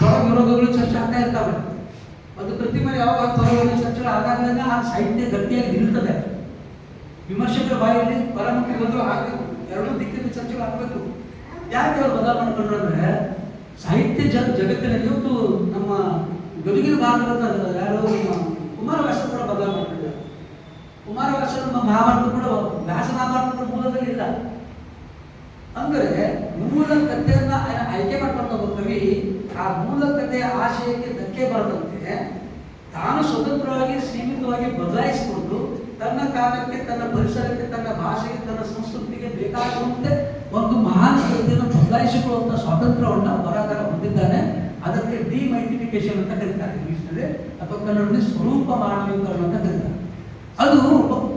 ಪರ ವಿರೋಧಗಳು ಚರ್ಚೆ ಆಗ್ತಾ ಇರ್ತಾವೆ. ಅದು ಪ್ರತಿ ಮೇಲೆ ಯಾವಾಗ ಪರವಾಗಿ ಚರ್ಚೆ ಆದಾಗಲೇ ಆ ಸಾಹಿತ್ಯ ಗಟ್ಟಿಯಾಗಿ ನಿಲ್ತದೆ. ವಿಮರ್ಶಕರ ಬಾಯಲ್ಲಿ ಪರಮುಖಿ ಬಂದು ಆಗಬೇಕು ಎರಡೂ ದಿಕ್ಕಿನ ಚರ್ಚೆಗಳು ಆಗಬೇಕು. ಯಾಕೆ ಅವರು ಬದಲಾವಣೆ ಕಂಡ್ರು ಅಂದ್ರೆ ಸಾಹಿತ್ಯ ಜ ಜಗತ್ತಿನಲ್ಲಿ ಇವತ್ತು ನಮ್ಮ ಗದುಗಿನ ಭಾಗದ ಯಾರೋ ನಮ್ಮ ಕುಮಾರವ್ಯಾಸ ಕೂಡ ಬದಲಾವಣೆ ಮಾಡಿದ್ದಾರೆ ಕುಮಾರವ್ಯಾಸ ನಮ್ಮ ಮಹಾಭಾರತ ಕೂಡ ವ್ಯಾಸ ಮಹಾಭಾರತದ ಮೂಲದಲ್ಲಿ ಇಲ್ಲ. ಅಂದರೆ ಮೂಲ ಕಥೆಯನ್ನ ಆಯ್ಕೆ ಮಾಡ್ಕೊಂಡು ಒಬ್ಬ ಕವಿ ಆ ಮೂಲ ಕಥೆಯ ಆಶಯಕ್ಕೆ ಧಕ್ಕೆ ಬರದಂತೆ ತಾನು ಸ್ವತಂತ್ರವಾಗಿ, ಸೀಮಿತವಾಗಿ ಬದಲಾಯಿಸಿಕೊಂಡು ತನ್ನ ಕಾಲಕ್ಕೆ, ತನ್ನ ಪರಿಸರಕ್ಕೆ, ತನ್ನ ಭಾಷೆಗೆ, ತನ್ನ ಸಂಸ್ಕೃತಿಗೆ ಬೇಕಾಗುವಂತೆ ಕೃತಿಯನ್ನು ಬದಲಾಯಿಸಿಕೊಳ್ಳುವಂಥ ಸ್ವಾತಂತ್ರ್ಯವನ್ನು ಬರಹಗಾರ ಹೊಂದಿದ್ದಾನೆ. ಅದಕ್ಕೆ ಡಿಮೈಟಿಫಿಕೇಶನ್ ಅಂತ ಕರೀತಾರೆ. ಇಂಗ್ಲಿಷ್ನಲ್ಲಿ ಅಥವಾ ಕನ್ನಡದಲ್ಲಿ ಸ್ವರೂಪ ಮಾನವೀಕರಣ ಅಂತ ಕರೀತಾರೆ. ಅದು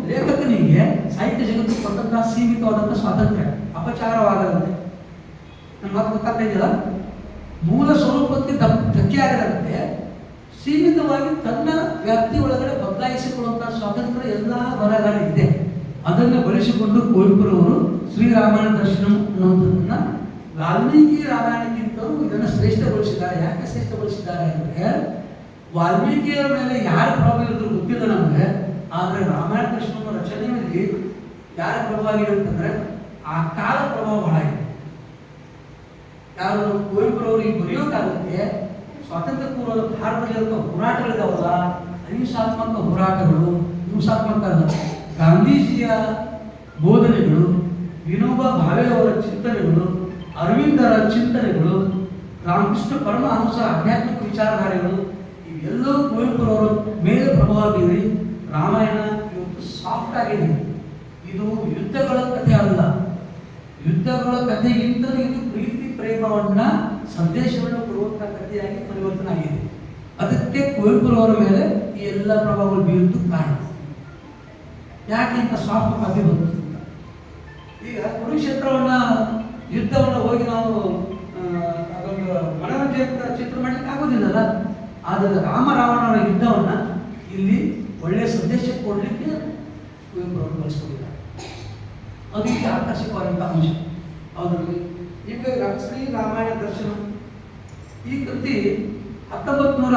ಲೇಖಕನಿಗೆ ಸಾಹಿತ್ಯ ಜಗತ್ತು ಕೊಟ್ಟಂತಹ ಸೀಮಿತವಾದಂಥ ಸ್ವಾತಂತ್ರ್ಯ, ಅಪಚಾರವಾಗದಂತೆ. ನನ್ನ ಮಾತು ಗೊತ್ತಾಗ್ತಾ ಮೂಲ ಸ್ವರೂಪಕ್ಕೆ ಧಕ್- ಧಕ್ಕೆ ಆಗದಂತೆ ಸೀಮಿತವಾಗಿ ತನ್ನ ವ್ಯಾಪ್ತಿ ಒಳಗಡೆ ಬದಲಾಯಿಸಿಕೊಳ್ಳುವಂತಹ ಸ್ವಾತಂತ್ರ್ಯ ಎಲ್ಲ ಬರಹಗಾರರಿಗಿದೆ ಅದನ್ನು ಬಳಸಿಕೊಂಡು ಕುವೆಂಪುರವರು ಶ್ರೀರಾಮಾಯಣ ದರ್ಶನ ಅನ್ನುವಂಥದ್ದನ್ನ ವಾಲ್ಮೀಕಿ ರಾಮಾಯಣಕ್ಕಿಂತಲೂ ಇದನ್ನು ಶ್ರೇಷ್ಠಗೊಳಿಸಿದ್ದಾರೆ. ಯಾಕೆ ಶ್ರೇಷ್ಠಗೊಳಿಸಿದ್ದಾರೆ ಅಂದರೆ, ವಾಲ್ಮೀಕಿಯರ ಮೇಲೆ ಯಾರ ಪ್ರಭಾವ ಇರೋದು ಗೊತ್ತಿಲ್ಲ ನಮಗೆ. ಆದರೆ ರಾಮಾಯಣ ಕೃಷ್ಣನ ರಚನೆಯಲ್ಲಿ ಯಾರ ಪ್ರಭಾವ ಆಗಿದೆ ಆ ಕಾಲ ಪ್ರಭಾವ ಬಹಳ ಇದೆ. ಯಾರು ಕುವೆಂಪುರವ್ರಿಗೆ ಬರೆಯೋಕ್ಕಾಗುತ್ತೆ ಸ್ವಾತಂತ್ರ್ಯ ಪೂರ್ವದ ಭಾರತದಲ್ಲಿರುವ ಹೋರಾಟಗಳಿದಾವಲ್ಲ, ಅಹಿಂಸಾತ್ಮಕ ಹೋರಾಟಗಳು, ಹಿಂಸಾತ್ಮಕ. ಗಾಂಧೀಜಿಯ ಬೋಧನೆಗಳು, ವಿನೋಬಾ ಭಾವೆ ಅವರ ಚಿಂತನೆಗಳು ಅರವಿಂದರ ಚಿಂತನೆಗಳು ರಾಮಕೃಷ್ಣ ಪರಮಹಂಸ ಆಧ್ಯಾತ್ಮಿಕ ವಿಚಾರಧಾರೆಗಳು, ಇವೆಲ್ಲವೂ ಕುವೆಂಪುರವರ ಮೇಲೆ ಪ್ರಭಾವ ಬೀರಿ ರಾಮಾಯಣ ಇವತ್ತು ಸಾಫ್ಟ್ ಆಗಿದೆ. ಇದು ಯುದ್ಧಗಳ ಕಥೆ ಅಲ್ಲ. ಯುದ್ಧಗಳ ಕಥೆಗಿಂತಲೂ ಇದು ಪ್ರೀತಿ, ಪ್ರೇಮವನ್ನ, ಸಂದೇಶವನ್ನು ಕೊಡುವಂತಹ ಕಥೆಯಾಗಿ ಪರಿವರ್ತನೆ ಆಗಿದೆ. ಅದಕ್ಕೆ ಕುವೆಂಪುರವರ ಮೇಲೆ ಈ ಎಲ್ಲ ಪ್ರಭಾವಗಳು ಬೀರುವುದು ಕಾರಣ. ಯಾಕೆ ಇಂಥ ಸಾಫ್ಟ್ ಕಥೆ ಬಂತು. ಈಗ ಕುರುಕ್ಷೇತ್ರವನ್ನ ಯುದ್ಧವನ್ನ ಹೋಗಿ ನಾವು ಅದೊಂದು ಮನೋರಂಜನೆ ಚಿತ್ರ ಮಾಡಲಿಕ್ಕೆ ಆಗೋದಿಲ್ಲಲ್ಲ ಆದರೆ ರಾಮ ರಾವಣರ ಯುದ್ಧವನ್ನ ಇಲ್ಲಿ ಒಳ್ಳೆಯ ಸಂದೇಶ ಕೊಡಲಿಕ್ಕೆ ಕುವೆಂಪುರವರು ಬಳಸ್ಕೊಂಡಿದ್ದಾರೆ ಅದು ಇಲ್ಲಿ ಆಕರ್ಷಕವಾದಂಥ ಅಂಶ. ಅದರಲ್ಲಿ ಈಗ ಶ್ರೀ ರಾಮಾಯಣ ದರ್ಶನ. ಈ ಕೃತಿ ಹತ್ತೊಂಬತ್ತು ನೂರ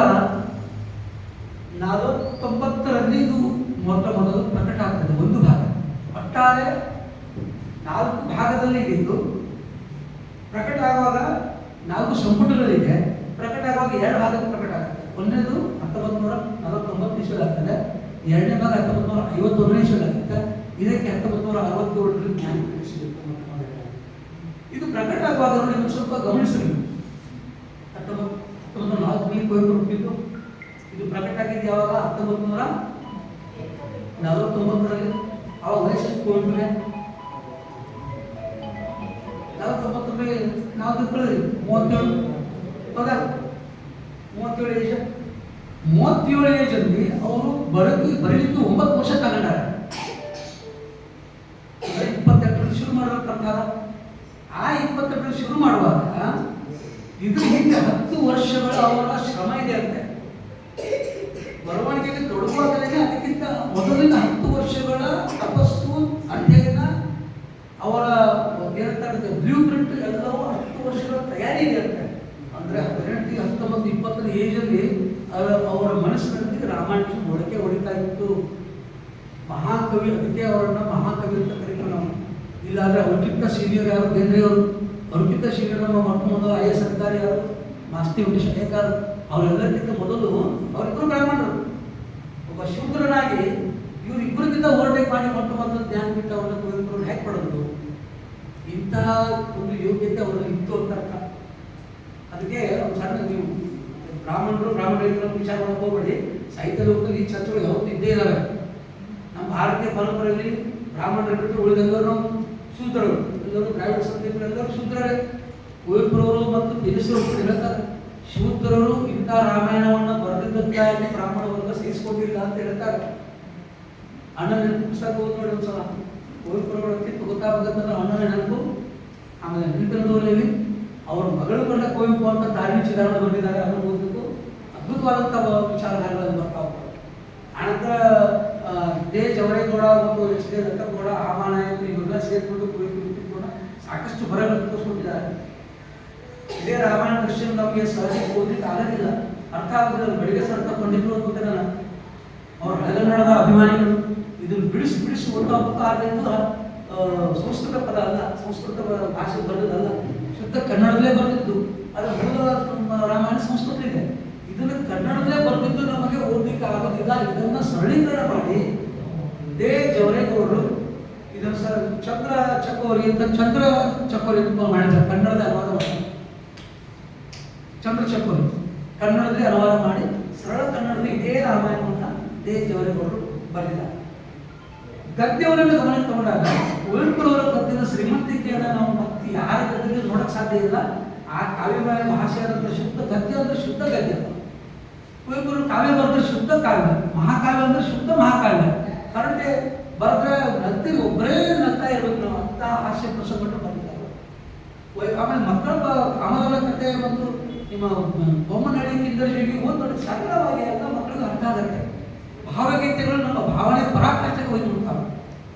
ನಲವತ್ತೊಂಬತ್ತರಲ್ಲಿ ಇದು ಮೊತ್ತ ಮೊದಲು ಪ್ರಕಟ ಆಗ್ತದೆ. ಒಂದು ಭಾಗ. ಒಟ್ಟಾರೆ ನಾಲ್ಕು ಭಾಗದಲ್ಲಿ ಇದ್ದು ಇದು. ಪ್ರಕಟ ಆಗುವಾಗ ನಾಲ್ಕು ಸಂಪುಟಗಳಿದೆ. ಪ್ರಕಟ ಆಗುವಾಗ ಎರಡು ಭಾಗಕ್ಕೆ ಪ್ರಕಟ ಆಗುತ್ತೆ. ಒಂದನೇದು ಹತ್ತೊಂಬತ್ತು ನೂರ ನಲವತ್ತೊಂಬತ್ತು ಇಸ್ವಿ ಆಗ್ತದೆ. ಎರಡನೇ ಭಾಗ ಹತ್ತೊಂಬತ್ತು ನೂರ ಐವತ್ತೊಂದನೇ ಇಸ್ವಿ ಆಗುತ್ತೆ. ಇದಕ್ಕೆ ಹತ್ತೊಂಬತ್ತು ನೂರ ಅರವತ್ತೇಳರಲ್ಲಿ ಜ್ಞಾನ. ಇದು ಪ್ರಕಟ ಆಗುವಾಗ ನೋಡಿ ಸ್ವಲ್ಪ ಗಮನಿಸಬೇಕು ಹತ್ತೊಂಬತ್ತು ಹತ್ತೊಂಬತ್ತು ನಾಲ್ಕು ನಾಲ್ಕರಲ್ಲಿ ಕುವೆಂಪು ಹುಟ್ಟಿದ್ದು. ಇದು ಪ್ರಕಟ ಆಗಿದ್ದು ಯಾವಾಗ? ಹತ್ತೊಂಬತ್ತು ನೂರ ನಲವತ್ತೊಂಬತ್ತರಲ್ಲಿ ಆವಾಗ ವಯಸ್ಸು ಕುವೆಂಪುಗೆ ನಾವು ತಿಳ್ಕೊಳ್ಳಿ ಮೂವತ್ತೇಳು. ಹೌದಾ? ಮೂವತ್ತೇಳು ಏಜ್ ಮೂವತ್ತೇಳು ಏಜಲ್ಲಿ ಅವರು ಬರಲಿ ಬರೀಲಿಕ್ಕೆ ಒಂಬತ್ತು ವರ್ಷ ತಗೊಂಡಾರೆ ಅಂದ್ರೆ ಇಪ್ಪತ್ತೆಂಟರಲ್ಲಿ ಶುರು ಮಾಡೋ ಪ್ರಕಾರ ಆ ಇಪ್ಪತ್ತೆಂಟರಲ್ಲಿ ಶುರು ಮಾಡುವಾಗ ಇದು ಹಿಂದೆ ಹತ್ತು ವರ್ಷಗಳ ಅವರ ಶ್ರಮ ಇದೆ ಅಂತೆ ಬರವಣಿಗೆಗೆ ತೊಡಗುವಾಗಲೇ ಅದಕ್ಕಿಂತ ಮೊದಲಿನ ಹತ್ತು ವರ್ಷಗಳ ತಪಸ್ಸು ಅಧ್ಯಯನ ಅವರ ಏನಂತಾರೆ ಬ್ಲೂ ಪ್ರಿಂಟ್ ಎಲ್ಲವೂ ಹತ್ತು ವರ್ಷಗಳ ತಯಾರಿ ಇದೆ ಅಂತೆ ಅಂದ್ರೆ ಹದಿನೆಂಟು ಹತ್ತೊಂಬತ್ತು ಇಪ್ಪತ್ತರ ಏಜಲ್ಲಿ ಅವರ ಮನಸ್ಸಿನಲ್ಲಿ ರಾಮಾಯಣ ಮೊಳಕೆ ಹೊಡಿತಾ ಇತ್ತು ಮಹಾಕವಿ ಅದಕ್ಕೆ ಅವರನ್ನ ಮಹಾಕವಿ ಅಂತ ಕರೀತೀವಿ ನಾವು ಇಲ್ಲಾಂದ್ರೆ ಅವ್ರಿಗಿಂತ ಸೀನಿಯರ್ ಯಾರು ಬೇಂದ್ರೆಯವರು ಅವ್ರಿಗಿಂತ ಸೀನಿಯರ್ ನಮ್ಮ ಮೊಟ್ಟ ಮೊದಲು ಐ ಎಸ್ ಅಧಿಕಾರಿ ಯಾರು, ಮಾಸ್ತಿ ಉಂಟು ಶೇಖರ್ ಅವರೆಲ್ಲರಿಗಿಂತ ಮೊದಲು ಅವರಿಬ್ಬರು ಬ್ರಾಹ್ಮಣರು. ಒಬ್ಬ ಶೂದ್ರನಾಗಿ ಇವರಿಬ್ಬರಿಗಿಂತ ಓವರ್ಟೇಕ್ ಮಾಡಿ ಮೊಟ್ಟ ಮೊದಲು ಜ್ಞಾನಪೀಠವನ್ನು ಕುವೆಂಪುರನ್ನು ಹೇಗೆ ಪಡೆದ್ರು? ಇಂತಹ ಒಂದು ಯೋಗ್ಯತೆ ಅವರಲ್ಲಿ ಇತ್ತು ಅಂತ ಅರ್ಥ. ಅದಕ್ಕೆ ಸಣ್ಣ ನೀವು ಬ್ರಾಹ್ಮಣರು ಬ್ರಾಹ್ಮಣ ವಿಚಾರ ಮಾಡಕ್ಕೆ ಹೋಗ್ಬೇಡಿ. ಸಾಹಿತ್ಯ ಲೋಕದಲ್ಲಿ ಈ ಚರ್ಚೆಗಳು ಯಾವತ್ತೂ ಇದ್ದೇ ಇದ್ದಾವೆ ನಮ್ಮ ಭಾರತೀಯ ಪರಂಪರೆಯಲ್ಲಿ ಬ್ರಾಹ್ಮಣರು ಬಿಟ್ಟು ಉಳಿದೆಲ್ಲರೂ ಶೂದ್ರರು ಎಲ್ಲರೂ ದ್ರಾವಿಡ ಸಂತತಿಗಳು ಎಲ್ಲರೂ ಶೂದ್ರರೇ ಕುವೆಂಪುರವರು ಮತ್ತು ತೇಜಸ್ವಿಯವರು ಹೇಳ್ತಾರೆ. ಶೂದ್ರರು ಇಂಥ ರಾಮಾಯಣವನ್ನು ಬರೆದಿದ್ದಕ್ಕಾಗಿ ಬ್ರಾಹ್ಮಣ ವರ್ಗ ಸೇರಿಸ್ಕೊಂಡಿಲ್ಲ ಅಂತ ಹೇಳ್ತಾರೆ. ಅಣ್ಣನ ಪುಸ್ತಕ ಓದಿ ನೋಡಿ ಒಂದ್ಸಲ. ಕುವೆಂಪುರವರ ಅತ್ಯಂತ ಗೊತ್ತಾಗಬೇಕಂದ್ರೆ ಅಣ್ಣನ ನೆನಪು ಆಮೇಲೆ ನಿಂತನದೂರಲ್ಲಿ ಅವರ ಮಗಳು ಕಂಡ ಕುವೆಂಪು ಅಂತ ಧಾರ್ಮಿಕ ಚಿತ್ರಣ ಬರೆದಿದ್ದಾರೆ ಅದನ್ನು ಓದಬೇಕು. ಅದ್ಭುತವಾದಂಥ ವಿಚಾರಧಾರೆಗಳನ್ನು ಬರ್ತಾ ಹೋಗ್ತಾರೆ ಆನಂತರ ಆ, ದೇ ಜವರೇಗೌಡ ಮತ್ತು ಎಚ್ ಡಿ ದತ್ತಗೌಡ ಆಮಾನಾಯಕ ಇವೆಲ್ಲ ಸೇರಿಕೊಂಡು ಕುರಿತು ಕೂಡ ಸಾಕಷ್ಟು ಹೊರಗೆ ತೋರಿಸ್ಕೊಂಡಿದ್ದಾರೆ ಇದೇ ರಾಮಾಯಣ ದೃಶ್ಯ ನಮಗೆ ಸಹಜ ಓದಲಿಕ್ಕೆ ಆಗೋದಿಲ್ಲ ಅರ್ಥ ಆಗೋದಿಲ್ಲ ಬೆಳಿಗ್ಗೆ ಅರ್ಥ ಪಂಡಿತರು ಅಂತ ನಾನು ಅವ್ರ ಹಳೆಗನ್ನಡದ ಅಭಿಮಾನಿಗಳು ಇದನ್ನು ಬಿಡಿಸಿ ಬಿಡಿಸಿ ಹೋಗ್ತಾ ಆದ್ದರಿಂದ ಸಂಸ್ಕೃತ ಪದ ಅಲ್ಲ ಸಂಸ್ಕೃತ ಭಾಷೆ ಬರೆದಲ್ಲ ಶುದ್ಧ ಕನ್ನಡದಲ್ಲೇ ಬರೆದಿದ್ದು. ಅದರ ಮೂಲ ರಾಮಾಯಣ ಸಂಸ್ಕೃತ ಇದೆ. ಇದನ್ನು ಕನ್ನಡದಲ್ಲೇ ಬರೆದಿದ್ದು ನಮಗೆ ಓದಲಿಕ್ಕೆ ಆಗೋದಿಲ್ಲ. ಇದನ್ನು ಸರಳೀಕರಣ ಮಾಡಿ ದೇ ಜವರೇಗೌಡರು ಇದನ್ನು ಸರ್ ಚಂದ್ರ ಚಕೋರಿ ಅಂತ ಚಂದ್ರ ಚಕೋರಿ ಅಂತ ಮಾಡಿದ್ದಾರೆ ಕನ್ನಡದ ಅನುವಾದ ಮಾಡಿ. ಚಂದ್ರ ಚಕೋರಿ ಕನ್ನಡದಲ್ಲಿ ಅನುವಾದ ಮಾಡಿ ಸರಳ ಕನ್ನಡದಲ್ಲಿ ಇದೇ ರಾಮಾಯಣವನ್ನು ದೇ ಜವರೇಗೌಡರು ಬರೆದಿದ್ದಾರೆ. ಗದ್ಯವರನ್ನು ಗಮನಕ್ಕೆ ತಗೊಂಡಾಗ ಕುವೆಂಪುರವರ ಪದ್ಯದ ಶ್ರೀಮಂತಿಕೆಯನ್ನು ನಾವು ಮತ್ತೆ ಯಾರ ಗದ್ಯದಲ್ಲಿ ನೋಡಕ್ ಸಾಧ್ಯ ಇಲ್ಲ. ಆ ಕಾವ್ಯಮಯ ಭಾಷೆ ಆದಂಥ ಶುದ್ಧ ಗದ್ಯ ಅಂದ್ರೆ ಶುದ್ಧ ಗದ್ಯ. ಕುವೆಂಪುರ ಕಾವ್ಯ ಬರೆದ್ರೆ ಶುದ್ಧ ಕಾವ್ಯ, ಮಹಾಕಾವ್ಯ ಅಂದ್ರೆ ಶುದ್ಧ ಮಹಾಕಾವ್ಯ. ಕರೆಕ್ಟೇ ಬರೆದ್ರೆ ನಗ್ತಿ ಒಬ್ಬರೇ ನಗ್ತಾ ಇರ್ಬೇಕು ನಾವು. ಅಂತ ಹಾಸ್ಯ ಪ್ರಸಂಗವನ್ನು ಬಂದಿದ್ದಾರೆ ಆಮೇಲೆ ಮಕ್ಕಳ ಬ- ಕತೆ ಮತ್ತು ನಿಮ್ಮ ಬೊಮ್ಮನಹಳ್ಳಿ ಕಿಂದರ್ಶಿಗೆ ಓದ್ ನೋಡಿ ಸರಳವಾಗಿ ಎಲ್ಲ ಮಕ್ಕಳಿಗೆ ಅರ್ಥ ಆಗುತ್ತೆ. ಭಾವಗೀತೆಗಳು ನಮ್ಮ ಭಾವನೆ ಪರಾಕಾಷ್ಟಕ್ಕೆ ಹೋಗಿ ಬಿಡ್ತಾವೆ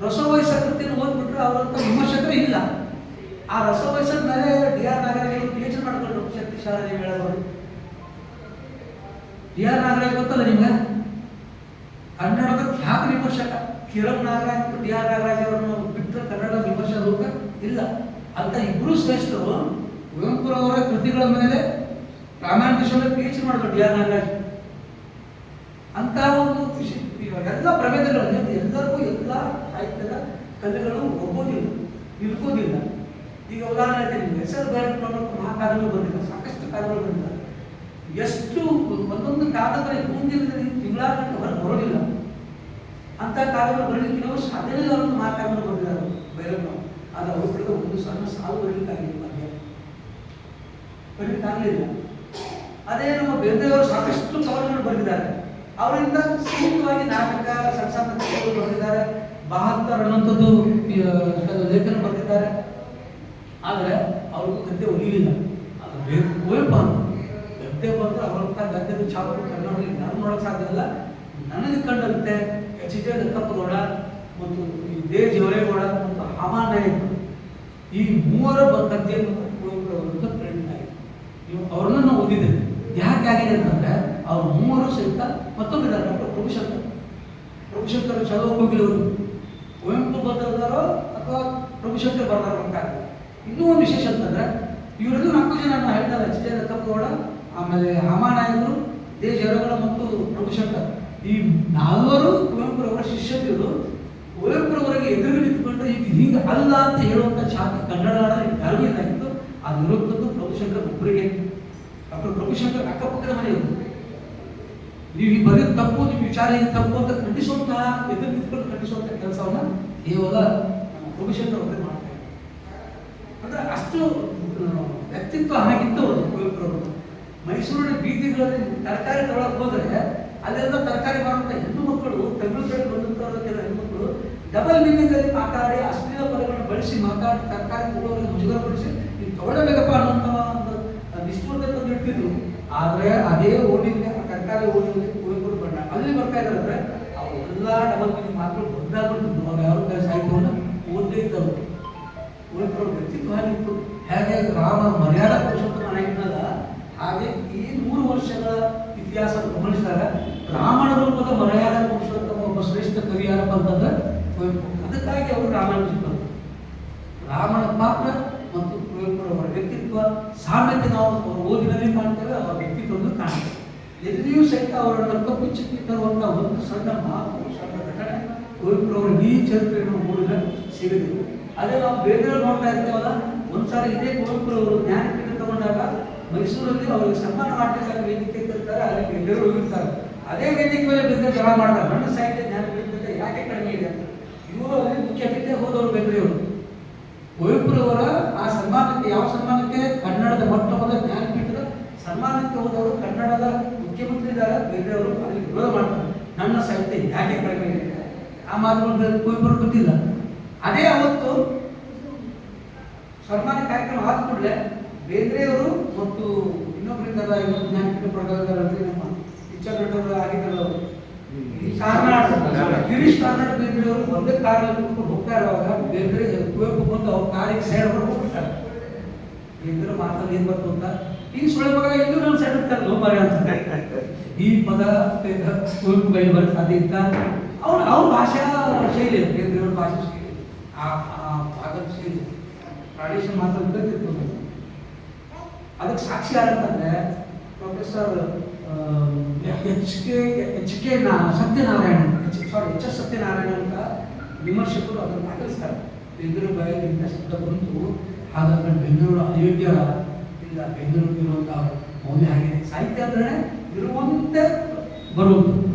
ರಸವಯಸ್ಸ ಕೃತಿಯನ್ನು ಓದ್ಬಿಟ್ರೆ ಅವರಂತ ವಿಮರ್ಶಕರೇ ಇಲ್ಲ. ಆ ರಸವಯಸ್ಸದ ಮೇಲೆ D R Nagaraj P H ಮಾಡ್ಕೊಂಡು ಶಕ್ತಿ ಶಾಲೆ ಹೇಳೋರು ಡಿ ಆರ್ ನಾಗರಾಜ್ ಗೊತ್ತಲ್ಲ ನಿಮ್ಗೆ? ಕಿರಣ್ ನಾಗರಾಜ್ ಟಿ ಆರ್ ನಾಗರಾಜ್ ಅವರನ್ನು ಬಿಟ್ಟರೆ ಕನ್ನಡ ವಿಮರ್ಶಾ ಲೋಕ ಇಲ್ಲ. ಅಂತ ಇಬ್ಬರು ಶ್ರೇಷ್ಠರು ಕುವೆಂಪುರವರ ಕೃತಿಗಳ ಮೇಲೆ ರಾಮಾಯಣ ವಿಷಯದಲ್ಲಿ ಪಿ ಎಚ್ ಮಾಡಿದ್ರು ಡಿ ಆರ್ ನಾಗರಾಜ್. ಅಂತ ಒಂದು ವಿಷಯ. ಇವಾಗೆಲ್ಲ ಪ್ರಭೇದಗಳಲ್ಲಿ ಎಲ್ಲರಿಗೂ ಎಲ್ಲ ಸಾಹಿತ್ಯದ ಕಲೆಗಳು ಒಗ್ಗೋದಿಲ್ಲ ನಿಲ್ಕೋದಿಲ್ಲ ಈಗ ಉದಾಹರಣೆಗೆ ಹೆಸರು ಭೈರಪ್ಪನವರು ಮಹಾಕಾದಗಳು ಬಂದಿಲ್ಲ, ಸಾಕಷ್ಟು ಕಾದಗಳು ಬಂದಿಲ್ಲ. ಎಷ್ಟು ಒಂದೊಂದು ಕಾದಂಬರಿ ಮುಂದಿನ ತಿಂಗಳಾಗಂಟು ಹೊರಗೆ ಬರೋದಿಲ್ಲ. ಅಂತ ಕಾಲಗಳು ಬರಲಿಕ್ಕೆ ನಾವು ಸಾಧ್ಯವಿಲ್ಲ ಅನ್ನೋದು ಮಾತಾಡಲು ಬಂದಿದ್ದಾರೆ ಬೈರಪ್ಪನವರು ಆದರೆ ಅವರು ಒಂದು ಸಣ್ಣ ಸಾಲು ಬರಲಿಕ್ಕಾಗಿಲ್ಲ ಮಧ್ಯ ಬರಲಿಕ್ಕಾಗಲಿಲ್ಲ. ಅದೇ ನಮ್ಮ ಬೇಂದ್ರೆಯವರು ಸಾಕಷ್ಟು ಕವನಗಳು ಬರೆದಿದ್ದಾರೆ. ಅವರಿಂದ ಸೀಮಿತವಾಗಿ ನಾಟಕ, ಸಣ್ಣ ಸಣ್ಣ ಕಥೆಗಳು ಬರೆದಿದ್ದಾರೆ. ಬಹತ್ತರ ಅನ್ನೋಂಥದ್ದು ಲೇಖನ ಬರೆದಿದ್ದಾರೆ. ಆದರೆ ಅವ್ರಿಗೂ ಗದ್ದೆ ಒಲಿಲಿಲ್ಲ. ಅದು ಬೇರೆ ಕುವೆಂಪು ಗದ್ದೆ ಬಂದ್ರೆ ಅವರಂತ ಗದ್ದೆ ಛಾಪು ಕನ್ನಡದಲ್ಲಿ ನಾನು ನೋಡಕ್ ಸಾಧ್ಯ ಇಲ್ಲ. ನನಗೆ ಕಂಡಂತೆ ಎಚ್ ಜೆ ಲೆಕ್ಕಪ್ಪಗೌಡ ಮತ್ತು ಈ ದೇ ಜವರೇಗೌಡ ಮತ್ತು ಹಾಮಾನಾಯಕ್ ಈ ಮೂವರ ಕಥೆಯನ್ನು ಗದ್ದೆಯನ್ನು ಕುವೆಂಪು ಅವರಿಂದ ಪ್ರೇರಣೆ ಆಗಿದೆ ನೀವು ಅವ್ರನ್ನ ನಾವು ಓದಿದ್ದೇವೆ ಯಾಕೆ ಆಗಿದೆ ಅಂತಂದ್ರೆ ಅವ್ರ ಮೂವರು ಸಹಿತ ಮತ್ತೊಂದು ಡಾಕ್ಟರ್ ಪ್ರಭುಶಂಕರ್ ಪ್ರಭುಶಂಕರ್ ಚಲೋ ಹೋಗಿಲ್ಲವರು ಕುವೆಂಪು ಬರೆದಿದ್ದಾರೋ ಅಥವಾ ಪ್ರಭುಶಂಕರ್ ಬರ್ದಾರೋ ಅಂತ ಇನ್ನೂ ಒಂದು ವಿಶೇಷ ಅಂತಂದ್ರೆ ಇವರೆಲ್ಲ ನಾಲ್ಕು ಜನ ಹೇಳ್ತಾರೆ ಎಚ್ ಜೆ ಲೆಕ್ಕಪ್ಪಗೌಡ ಆಮೇಲೆ ಹಾಮಾನಾಯಕರು ದೇ ಜವರೇಗೌಡ ಮತ್ತು ಪ್ರಭುಶಂಕರ್ ಈ ನಾಲ್ವರು ಕುವೆಂಪುರವರ ಶಿಷ್ಯರು ಕುವೆಂಪುರವರೆಗೆ ಎದುರು ನಿಂತ್ಕೊಂಡು ಈಗ ಹಿಂಗೆ ಅಲ್ಲ ಅಂತ ಹೇಳುವಂಥ ಛಾತಿ ಕನ್ನಡ ಯಾರಿಗೂ ಇಲ್ಲಾಗಿತ್ತು ಆ ಇರುವಂಥದ್ದು ಪ್ರಭುಶಂಕರ್ ಒಬ್ಬರಿಗೆ ಡಾಕ್ಟರ್ ಪ್ರಭುಶಂಕರ್ ಅಕ್ಕಪಕ್ಕದ ಮನೆಯವರು. ನೀವು ಈ ಬರೀ ತಪ್ಪು, ನಿಮ್ಮ ವಿಚಾರ ಏನು ತಪ್ಪು ಅಂತ ಖಂಡಿಸುವಂತಹ, ಎದುರು ನಿಂತ್ಕೊಂಡು ಖಂಡಿಸುವಂಥ ಕೆಲಸವನ್ನ ಕೇವಲ ಪ್ರಭುಶಂಕರ್ ಅವರೇ ಮಾಡ್ತಾರೆ ಅಂದ್ರೆ ಅಷ್ಟು ವ್ಯಕ್ತಿತ್ವ ಆಗಿತ್ತು ಅವರು ಕುವೆಂಪುರವರು. ಮೈಸೂರಿನ ಬೀದಿಗಳಲ್ಲಿ ತರಕಾರಿ ತಗೊಳಕ್ ಹೋದ್ರೆ ಅಲ್ಲೆಲ್ಲ ತರಕಾರಿ ಮಾಡುವಂತ ಹೆಣ್ಣು ಮಕ್ಕಳು ತಮಿಳು ಕಡೆ ಬಂದಂತವ್ರ ಕೆಲ ಹೆಣ್ಮಕ್ಳು ಡಬಲ್ ಮೀನಿಂಗ್ ಅಲ್ಲಿ ಮಾತಾಡಿ ಅಶ್ಲೀಲ ಪದಗಳನ್ನು ಬಳಸಿ ಮಾತಾಡಿ ತರಕಾರಿ ತಗೊಳ್ಳೋರಿಗೆ ಮುಜುಗರಪಡಿಸಿ ನೀವು ತಗೊಳ್ಳಬೇಕಪ್ಪ ಅನ್ನೋಂಥ ಒಂದು ನಿಷ್ಠೂರತೆ ತಂದು ಆದರೆ ಅದೇ ಓಣಿಗೆ ಆ ತರಕಾರಿ ಓಣಿಗೆ ಕುವೆಂಪುರ ಬಣ್ಣ ಅಲ್ಲಿ ಬರ್ತಾ ಇದ್ದಾರೆ ಅವೆಲ್ಲ ಡಬಲ್ ಮೀನಿಂಗ್ ಮಾತುಗಳು ಅವಾಗ ಯಾರು ಕೆಲಸ ಸಾಹಿತ್ಯವನ್ನು ಓದದೇ ಇದ್ದವರು. ಕುವೆಂಪುರ ವ್ಯಕ್ತಿತ್ವ ಆಗಿತ್ತು ಹೇಗೆ ರಾಮ ಮರ್ಯಾದಾ ಪುರುಷೋತ್ತಮ ಹಾಗೆ ಈ ನೂರು ವರ್ಷಗಳ ಇತಿಹಾಸ ಗಮನಿಸಿದಾಗ ರಾಮನ ರೂಪದ ಮರ್ಯಾದಾ ಪುರುಷೋತ್ತಮ ಒಬ್ಬ ಶ್ರೇಷ್ಠ ಕವಿ ಯಾರಪ್ಪ ಅಂತಂದ್ರೆ ಕುವೆಂಪು ಅದಕ್ಕಾಗಿ ಅವರು ಬಂದರು ರಾಮನ ಪಾತ್ರ ಮತ್ತು ಕುವೆಂಪುರವರ ವ್ಯಕ್ತಿತ್ವ, ಸಾಮ್ಯತೆ ನಾವು ಅವರ ಓದಿನಲ್ಲಿ ಕಾಣ್ತೇವೆ ಅವರ ವ್ಯಕ್ತಿತ್ವವನ್ನು ಕಾಣ್ತೇವೆ. ಎಲ್ಲಿಯೂ ಸಹಿತ ಅವರನ್ನು ಕಪ್ಪಿಚ್ಚಿ ತರುವಂಥ ಒಂದು ಸಣ್ಣ ಮಾತು, ಸಣ್ಣ ಘಟನೆ ಕುವೆಂಪುರವರ ನೀ ಚರಿತ್ರೆಯನ್ನು ಓದಿದ್ರೆ ಸಿಗದಿಲ್ಲ ಅದೇ ನಾವು ಬೇರೆ ನೋಡ್ತಾ ಇರ್ತೇವಲ್ಲ, ಒಂದ್ಸಾರಿ ಇದೇ ಕುವೆಂಪುರವರು ಜ್ಞಾನಪೀಠ ತಗೊಂಡಾಗ ಮೈಸೂರಲ್ಲಿ ಅವರಿಗೆ ಸನ್ಮಾನ ಮಾಡಬೇಕಾದ ವೇದಿಕೆ ಇರ್ತಾರೆ ಅಲ್ಲಿ ಬೇರೆ ಹೋಗಿರ್ತಾರೆ. ಅದೇ ವೇದಿಕೆ ಮೇಲೆ ಬಿದ್ದರೆ ಜನ ಮಾಡ್ತಾರೆ ನನ್ನ ಸಾಹಿತ್ಯ ಜ್ಞಾನಪೀಠ ಯಾಕೆ ಕಡಿಮೆ ಇದೆ ಅಂತ ಇವರು ಮುಖ್ಯ ಅತಿಥಿ ಹೋದವರು ಬೇಂದ್ರೆಯವರು ಕುವೆಂಪುರವರ ಆ ಸನ್ಮಾನಕ್ಕೆ, ಯಾವ ಸನ್ಮಾನಕ್ಕೆ? ಕನ್ನಡದ ಮೊಟ್ಟ ಮೊದಲ ಜ್ಞಾನಪೀಠದ ಸನ್ಮಾನಕ್ಕೆ ಹೋದವರು ಕನ್ನಡದ ಮುಖ್ಯಮಂತ್ರಿ ಇದ್ದಾರೆ. ಬೇರೆಯವರು ಅಲ್ಲಿ ವಿರೋಧ ಮಾಡ್ತಾರೆ. ನನ್ನ ಸಾಹಿತ್ಯ ಯಾಕೆ ಕಡಿಮೆ ಆ ಮಾತುಗಳು ಕುವೆಂಪುರು ಗೊತ್ತಿಲ್ಲ. ಅದೇ ಅವತ್ತು ಸನ್ಮಾನ ಕಾರ್ಯಕ್ರಮ ಆದ ಕೂಡಲೇ ಬೇಂದ್ರೆಯವರು ಮತ್ತು ಇನ್ನೊಬ್ಬರಿಂದ ಇನ್ನೊಂದು ಜ್ಞಾನಪೀಠ ಪ್ರಕಾರದಲ್ಲಿ ನಮ್ಮ ಪಿಕ್ಚರ್ ನಟರು ಕಾರ್ನಾಡ್ ಗಿರೀಶ್ ಕಾರ್ನಾಡ್ ಬೇಂದ್ರೆಯವರು ಒಂದೇ ಕಾರಲ್ಲಿ ಕುತ್ಕೊಂಡು ಹೋಗ್ತಾ ಇರುವಾಗ ಬೇಂದ್ರೆ ಕುವೆಂಪು ಬಂದು ಅವ್ರ ಕಾರಿಗೆ ಸೈಡ್ ಹೋಗ್ಬಿಟ್ಟಾರೆ. ಬೇಂದ್ರೆ ಮಾತಲ್ಲಿ ಏನ್ ಬಂತು ಅಂತ? ಈ ಸುಳ್ಳೆ ಮಗ ಎಲ್ಲೂ ನಾನು ಸೈಡ್ ಇರ್ತಾರೆ ಲೋ ಮರೆ ಅಂತ. ಈ ಪದ ಕುವೆಂಪು ಕೈ ಬರುತ್ತೆ ಇತ್ತ ಅವ್ರ ಅವ್ರ ಭಾಷಾ ಶೈಲಿ ಬೇಂದ್ರೆಯವ್ರ ಭಾಷಾ ಶೈಲಿ. ಆ ಭಾಗದ ಶೈಲಿ. ಟ್ರಾಡಿಷನ್ ಮಾತಾಡ್ತಿತ್ತು ಅದಕ್ಕೆ ಸಾಕ್ಷಿ ಯಾರಂತಂದ್ರೆ professor H K H K ನಾ Satyanarayana sorry H S Satyanarayana ಅಂತ ವಿಮರ್ಶಕರು ಅದನ್ನು ದಾಖಲಿಸ್ತಾರೆ ಬೆಂಗಳೂರು ಇಂಥ ಶಬ್ದ ಬಂತು. ಹಾಗಾದ್ರೆ ಬೆಂಗಳೂರು ಅಯೋಗ್ಯ ಇಲ್ಲ, ಬೆಂಗಳೂರು ಇರುವಂಥ ಮೌಲ್ಯ ಆಗಿದೆ ಸಾಹಿತ್ಯ ಅಂದ್ರೆ ಇರುವಂತೆ ಬರುವಂಥದ್ದು.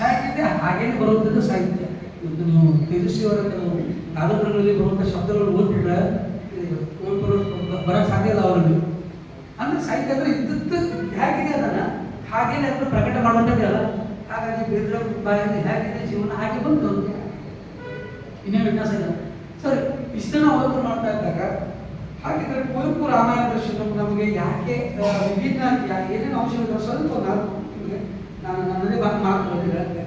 ಹೇಗಿದೆ? ಹಾಗೇನೆ ಬರುವಂಥದ್ದು ಸಾಹಿತ್ಯ. ಇವತ್ತು ನೀವು ತೇಜಸ್ವಿ ಅವರ ಕೆಲವು ಕಾದಂಬರಿಗಳಲ್ಲಿ ಬರುವಂಥ ಶಬ್ದಗಳು ಓದ್ಬಿಟ್ರೆ ಬರೋಕ್ಕೆ ಸಾಧ್ಯ ಇಲ್ಲ ಅವರಲ್ಲಿ. ಅಂದ್ರೆ ಸಾಹಿತ್ಯ ಅಂದ್ರೆ ಇದ್ದದ್ದು ಹೇಗಿದೆ ಅದನ್ನ? ಹಾಗೇನೆ ಅದನ್ನು ಪ್ರಕಟ ಮಾಡುವಂಥದ್ದೇ ಅಲ್ಲ. ಹಾಗಾಗಿ ಬೇರೆ ಬಾಯಲ್ಲಿ ಹೇಗಿದೆ, ಜೀವನ ಹಾಗೆ ಬಂತು ಇನ್ನೇ ವ್ಯತ್ಯಾಸ ಇಲ್ಲ. ಸರಿ ಇಷ್ಟನ್ನ ಅವಲೋಕನ ಮಾಡ್ತಾ ಇದ್ದಾಗ, ಹಾಗಿದ್ರೆ ಕುವೆಂಪು ರಾಮಾಯಣ ದರ್ಶನ ನಮಗೆ ಯಾಕೆ ವಿಭಿನ್ನ ಏನೇನು ಅಂಶಗಳು ಸ್ವಲ್ಪ ನಾಲ್ಕು ನಾನು ನನ್ನದೇ ಮಾತು ಮಾತು ಹೇಳ್ತೇನೆ.